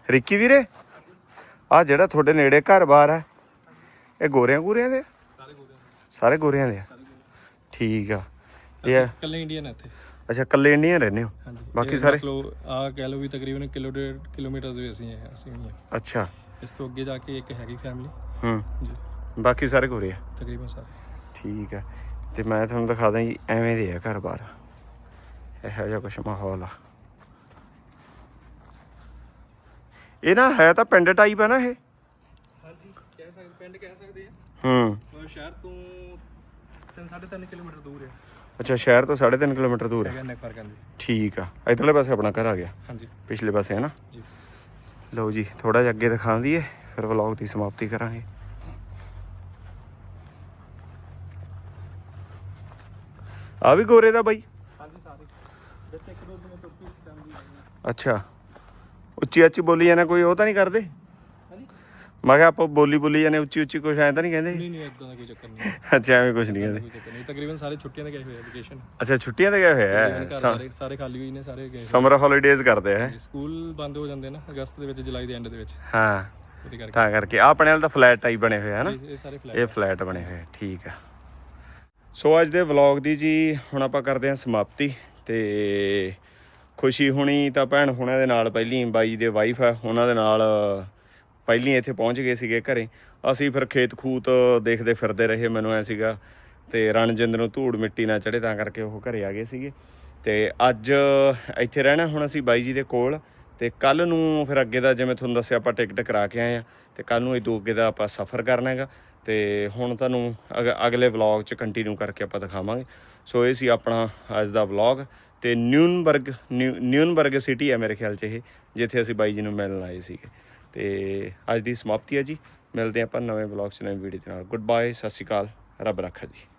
ਰਿੱਕੀ ਵੀਰੇ ਆ ਜਿਹੜਾ ਤੁਹਾਡੇ ਨੇੜੇ ਘਰ-ਬਾਰ ਹੈ ਇਹ ਗੋਰਿਆਂ ਗੋਰਿਆਂ ਦੇ? ਸਾਰੇ ਗੋਰੇ ਸਾਰੇ ਗੋਰਿਆਂ ਦੇ ਆ? ਠੀਕ ਆ। ਇਹ ਆ- ਕੱਲੇ ਇੰਡੀਅਨ ਇੱਥੇ। ਅੱਛਾ ਕੱਲੇ ਇੰਡੀਅਨ ਰਹਿੰਦੇ ਹੋ? ਬਾਕੀ ਸਾਰੇ? ਆ ਕਹਿ ਲਓ ਵੀ ਤਕਰੀਬਨ ਕਿਲੋ ਡੇਢ ਕਿਲੋਮੀਟਰ ਦੇ ਅਸੀਂ ਹੈ ਅਸੀਂ ਵੀ ਹਾਂ ਅੱਛਾ। ਇਸ ਤੋਂ ਅੱਗੇ ਜਾ ਕੇ ਇੱਕ ਹੈਗੀ ਫੈਮਿਲੀ ਹੂੰ। ਜੀ। ਬਾਕੀ ਸਾਰੇ ਗੋਰੇ ਆ? ਤਕਰੀਬਨ ਸਾਰੇ। ਠੀਕ ਆ। ਤੇ ਮੈਂ ਤੁਹਾਨੂੰ ਦਿਖਾ ਦਾਂ ਜੀ ਐਵੇਂ ਦੇ ਆ ਘਰ-ਬਾਰ ਇਹੋ ਜਿਹਾ ਕੁਛ ਮਾਹੌਲ ਆ। ਇਹ ਨਾ ਹੈ ਤਾਂ ਪਿੰਡ ਟਾਈਪ ਆ ਨਾ ਇਹ। ਹਾਂਜੀ ਕਹਿ ਸਕਦੇ ਪਿੰਡ ਕਹਿ ਸਕਦੇ ਆ। ਹੂੰ। ਮਤਲਬ ਸ਼ਹਿਰ ਤੋਂ 3.5 ਕਿਲੋਮੀਟਰ ਦੂਰ ਹੈ ਅੱਛਾ ਸ਼ਹਿਰ ਤੋਂ 3.5 ਕਿਲੋਮੀਟਰ ਦੂਰ ਹੈ ਹੈਗਾ ਨੈਕ ਪਾਰਕ ਹਾਂਜੀ ਠੀਕ ਆ। ਇਧਰਲੇ ਪਾਸੇ ਆਪਣਾ ਘਰ ਆ ਗਿਆ। ਹਾਂਜੀ। ਪਿਛਲੇ ਪਾਸੇ ਹੈ ਨਾ। ਜੀ। ਲਓ ਜੀ ਥੋੜਾ ਜਿਹਾ ਅੱਗੇ ਦਿਖਾ ਦਈਏ ਫਿਰ ਵਲੌਗ ਦੀ ਸਮਾਪਤੀ ਕਰਾਂਗੇ। ਆ ਵੀ ਗੋਰੇ ਦਾ ਬਾਈ। ਹਾਂਜੀ ਸਾਰੇ। ਵਿੱਚ ਇੱਕ ਦੋ ਦਿਨ ਤੁਰਕੀ ਫੈਮਿਲੀ ਅੱਛਾ। ਉੱਚੀ ਉੱਚੀ ਬੋਲੀ ਜਾਂਦੇ ਕੋਈ ਉਹ ਤਾਂ ਨਹੀਂ ਕਰਦੇ? ਮੈਂ ਕਿਹਾ ਆਪਾਂ ਬੋਲੀ ਬੋਲੀ ਜਾਂਦੇ ਉੱਚੀ ਉੱਚੀ ਕੁਛ ਐਂ ਤਾਂ ਨਹੀਂ ਕਹਿੰਦੇ? ਨਹੀਂ ਨਹੀਂ ਇਦਾਂ ਦਾ ਕੋਈ ਚੱਕਰ ਨਹੀਂ। ਅੱਛਾ ਐਵੇਂ ਕੁਛ ਨਹੀਂ ਕਹਿੰਦੇ। ਕੋਈ ਚੱਕਰ ਨਹੀਂ। ਤਕਰੀਬਨ ਸਾਰੇ ਛੁੱਟੀਆਂ ਤੇ ਗਏ ਹੋਏ ਆ ਵਕੇਸ਼ਨ ਅੱਛਾ ਛੁੱਟੀਆਂ ਤੇ ਗਏ ਹੋਏ ਆ? ਸਾਰੇ ਸਾਰੇ ਖਾਲੀ ਹੋਈ ਨੇ ਸਾਰੇ ਗਏ ਸਮਰ ਹੌਲੀਡੇਜ਼ ਕਰਦੇ ਆ। ਸਕੂਲ ਬੰਦ ਹੋ ਜਾਂਦੇ ਨਾ ਅਗਸਤ ਦੇ ਵਿੱਚ ਜੁਲਾਈ ਦੇ ਐਂਡ ਦੇ ਵਿੱਚ। ਹਾਂ ਉਹਦੇ ਕਰਕੇ। ਤਾਂ ਕਰਕੇ। ਆਹ ਆਪਣੇ ਵਾਲ ਤਾਂ ਫਲੈਟ ਟਾਈਪ ਬਣੇ ਹੋਏ ਆ ਨਾ? ਇਹ- ਇਹ ਸਾਰੇ ਫਲੈਟ ਇਹ ਫਲੈਟ ਬਣੇ ਹੋਏ ਆ, ਠੀਕ ਆ। ਸੋ ਅੱਜ ਦੇ ਵਲੌਗ ਦੀ ਜੀ ਹੁਣ ਆਪਾਂ ਕਰਦੇ ਹਾਂ ਸਮਾਪਤੀ ਤੇ ਖੁਸ਼ੀ ਹੁਣੀ ਤਾਂ ਭੈਣ ਹੁਣਾਂ ਦੇ ਨਾਲ ਪਹਿਲੀ ਬਾਈ ਦੇ ਵਾਈਫ ਆ, ਉਹਨਾਂ ਦੇ ਨਾਲ ਪਹਿਲੀ ਇੱਥੇ ਪਹੁੰਚ ਗਏ ਸੀਗੇ ਘਰੇ। ਅਸੀਂ ਫਿਰ ਖੇਤ ਖੂਤ ਦੇਖਦੇ ਫਿਰਦੇ ਰਹੇ, ਮੈਨੂੰ ਐ ਸੀਗਾ ਤੇ ਰਣਜਿੰਦ ਨੂੰ ਧੂੜ ਮਿੱਟੀ ਨਾ ਚੜੇ ਤਾਂ ਕਰਕੇ ਉਹ ਘਰੇ ਆ ਗਏ ਸੀਗੇ। ਤੇ ਅੱਜ ਇੱਥੇ ਰਹਿਣਾ ਹੁਣ ਅਸੀਂ ਬਾਈ ਜੀ ਦੇ ਕੋਲ ਤੇ ਕੱਲ ਨੂੰ ਫਿਰ ਅੱਗੇ ਦਾ ਜਿਵੇਂ ਤੁਹਾਨੂੰ ਦੱਸਿਆ ਆਪਾਂ ਟਿਕਟ ਕਰਾ ਕੇ ਆਏ ਆ ਤੇ ਕੱਲ ਨੂੰ ਇਹ ਤੋਂ ਅੱਗੇ ਦਾ ਆਪਾਂ ਸਫ਼ਰ ਕਰਨਾ ਹੈਗਾ। ਤੇ ਹੁਣ ਤੁਹਾਨੂੰ ਅਗ- ਅਗਲੇ ਵਲੌਗ 'ਚ ਕੰਟੀਨਿਊ ਕਰਕੇ ਆਪਾਂ ਦਿਖਾਵਾਂਗੇ। ਸੋ ਇਹ ਸੀ ਆਪਣਾ ਅੱਜ ਦਾ ਵਲੌਗ ਤੇ ਨਿਊਨਬਰਗ, ਨਿਊ- ਨਿਊਨਬਰਗ ਸਿਟੀ ਹੈ ਮੇਰੇ ਖਿਆਲ 'ਚ ਇਹ, ਜਿੱਥੇ ਅਸੀਂ ਬਾਈ ਜੀ ਨੂੰ ਮਿਲਣ ਆਏ ਸੀਗੇ। ਤੇ ਅੱਜ ਦੀ ਸਮਾਪਤੀ ਹੈ ਜੀ। ਮਿਲਦੇ ਹਾਂ ਆਪਾਂ ਨਵੇਂ ਵਲੌਗ 'ਚ, ਨਵੇਂ ਵੀਡੀਓ ਦੇ ਨਾਲ। ਗੁੱਡ ਬਾਏ ਸਤਿ ਸ਼੍ਰੀ ਅਕਾਲ। ਰੱਬ ਰੱਖਾ ਜੀ।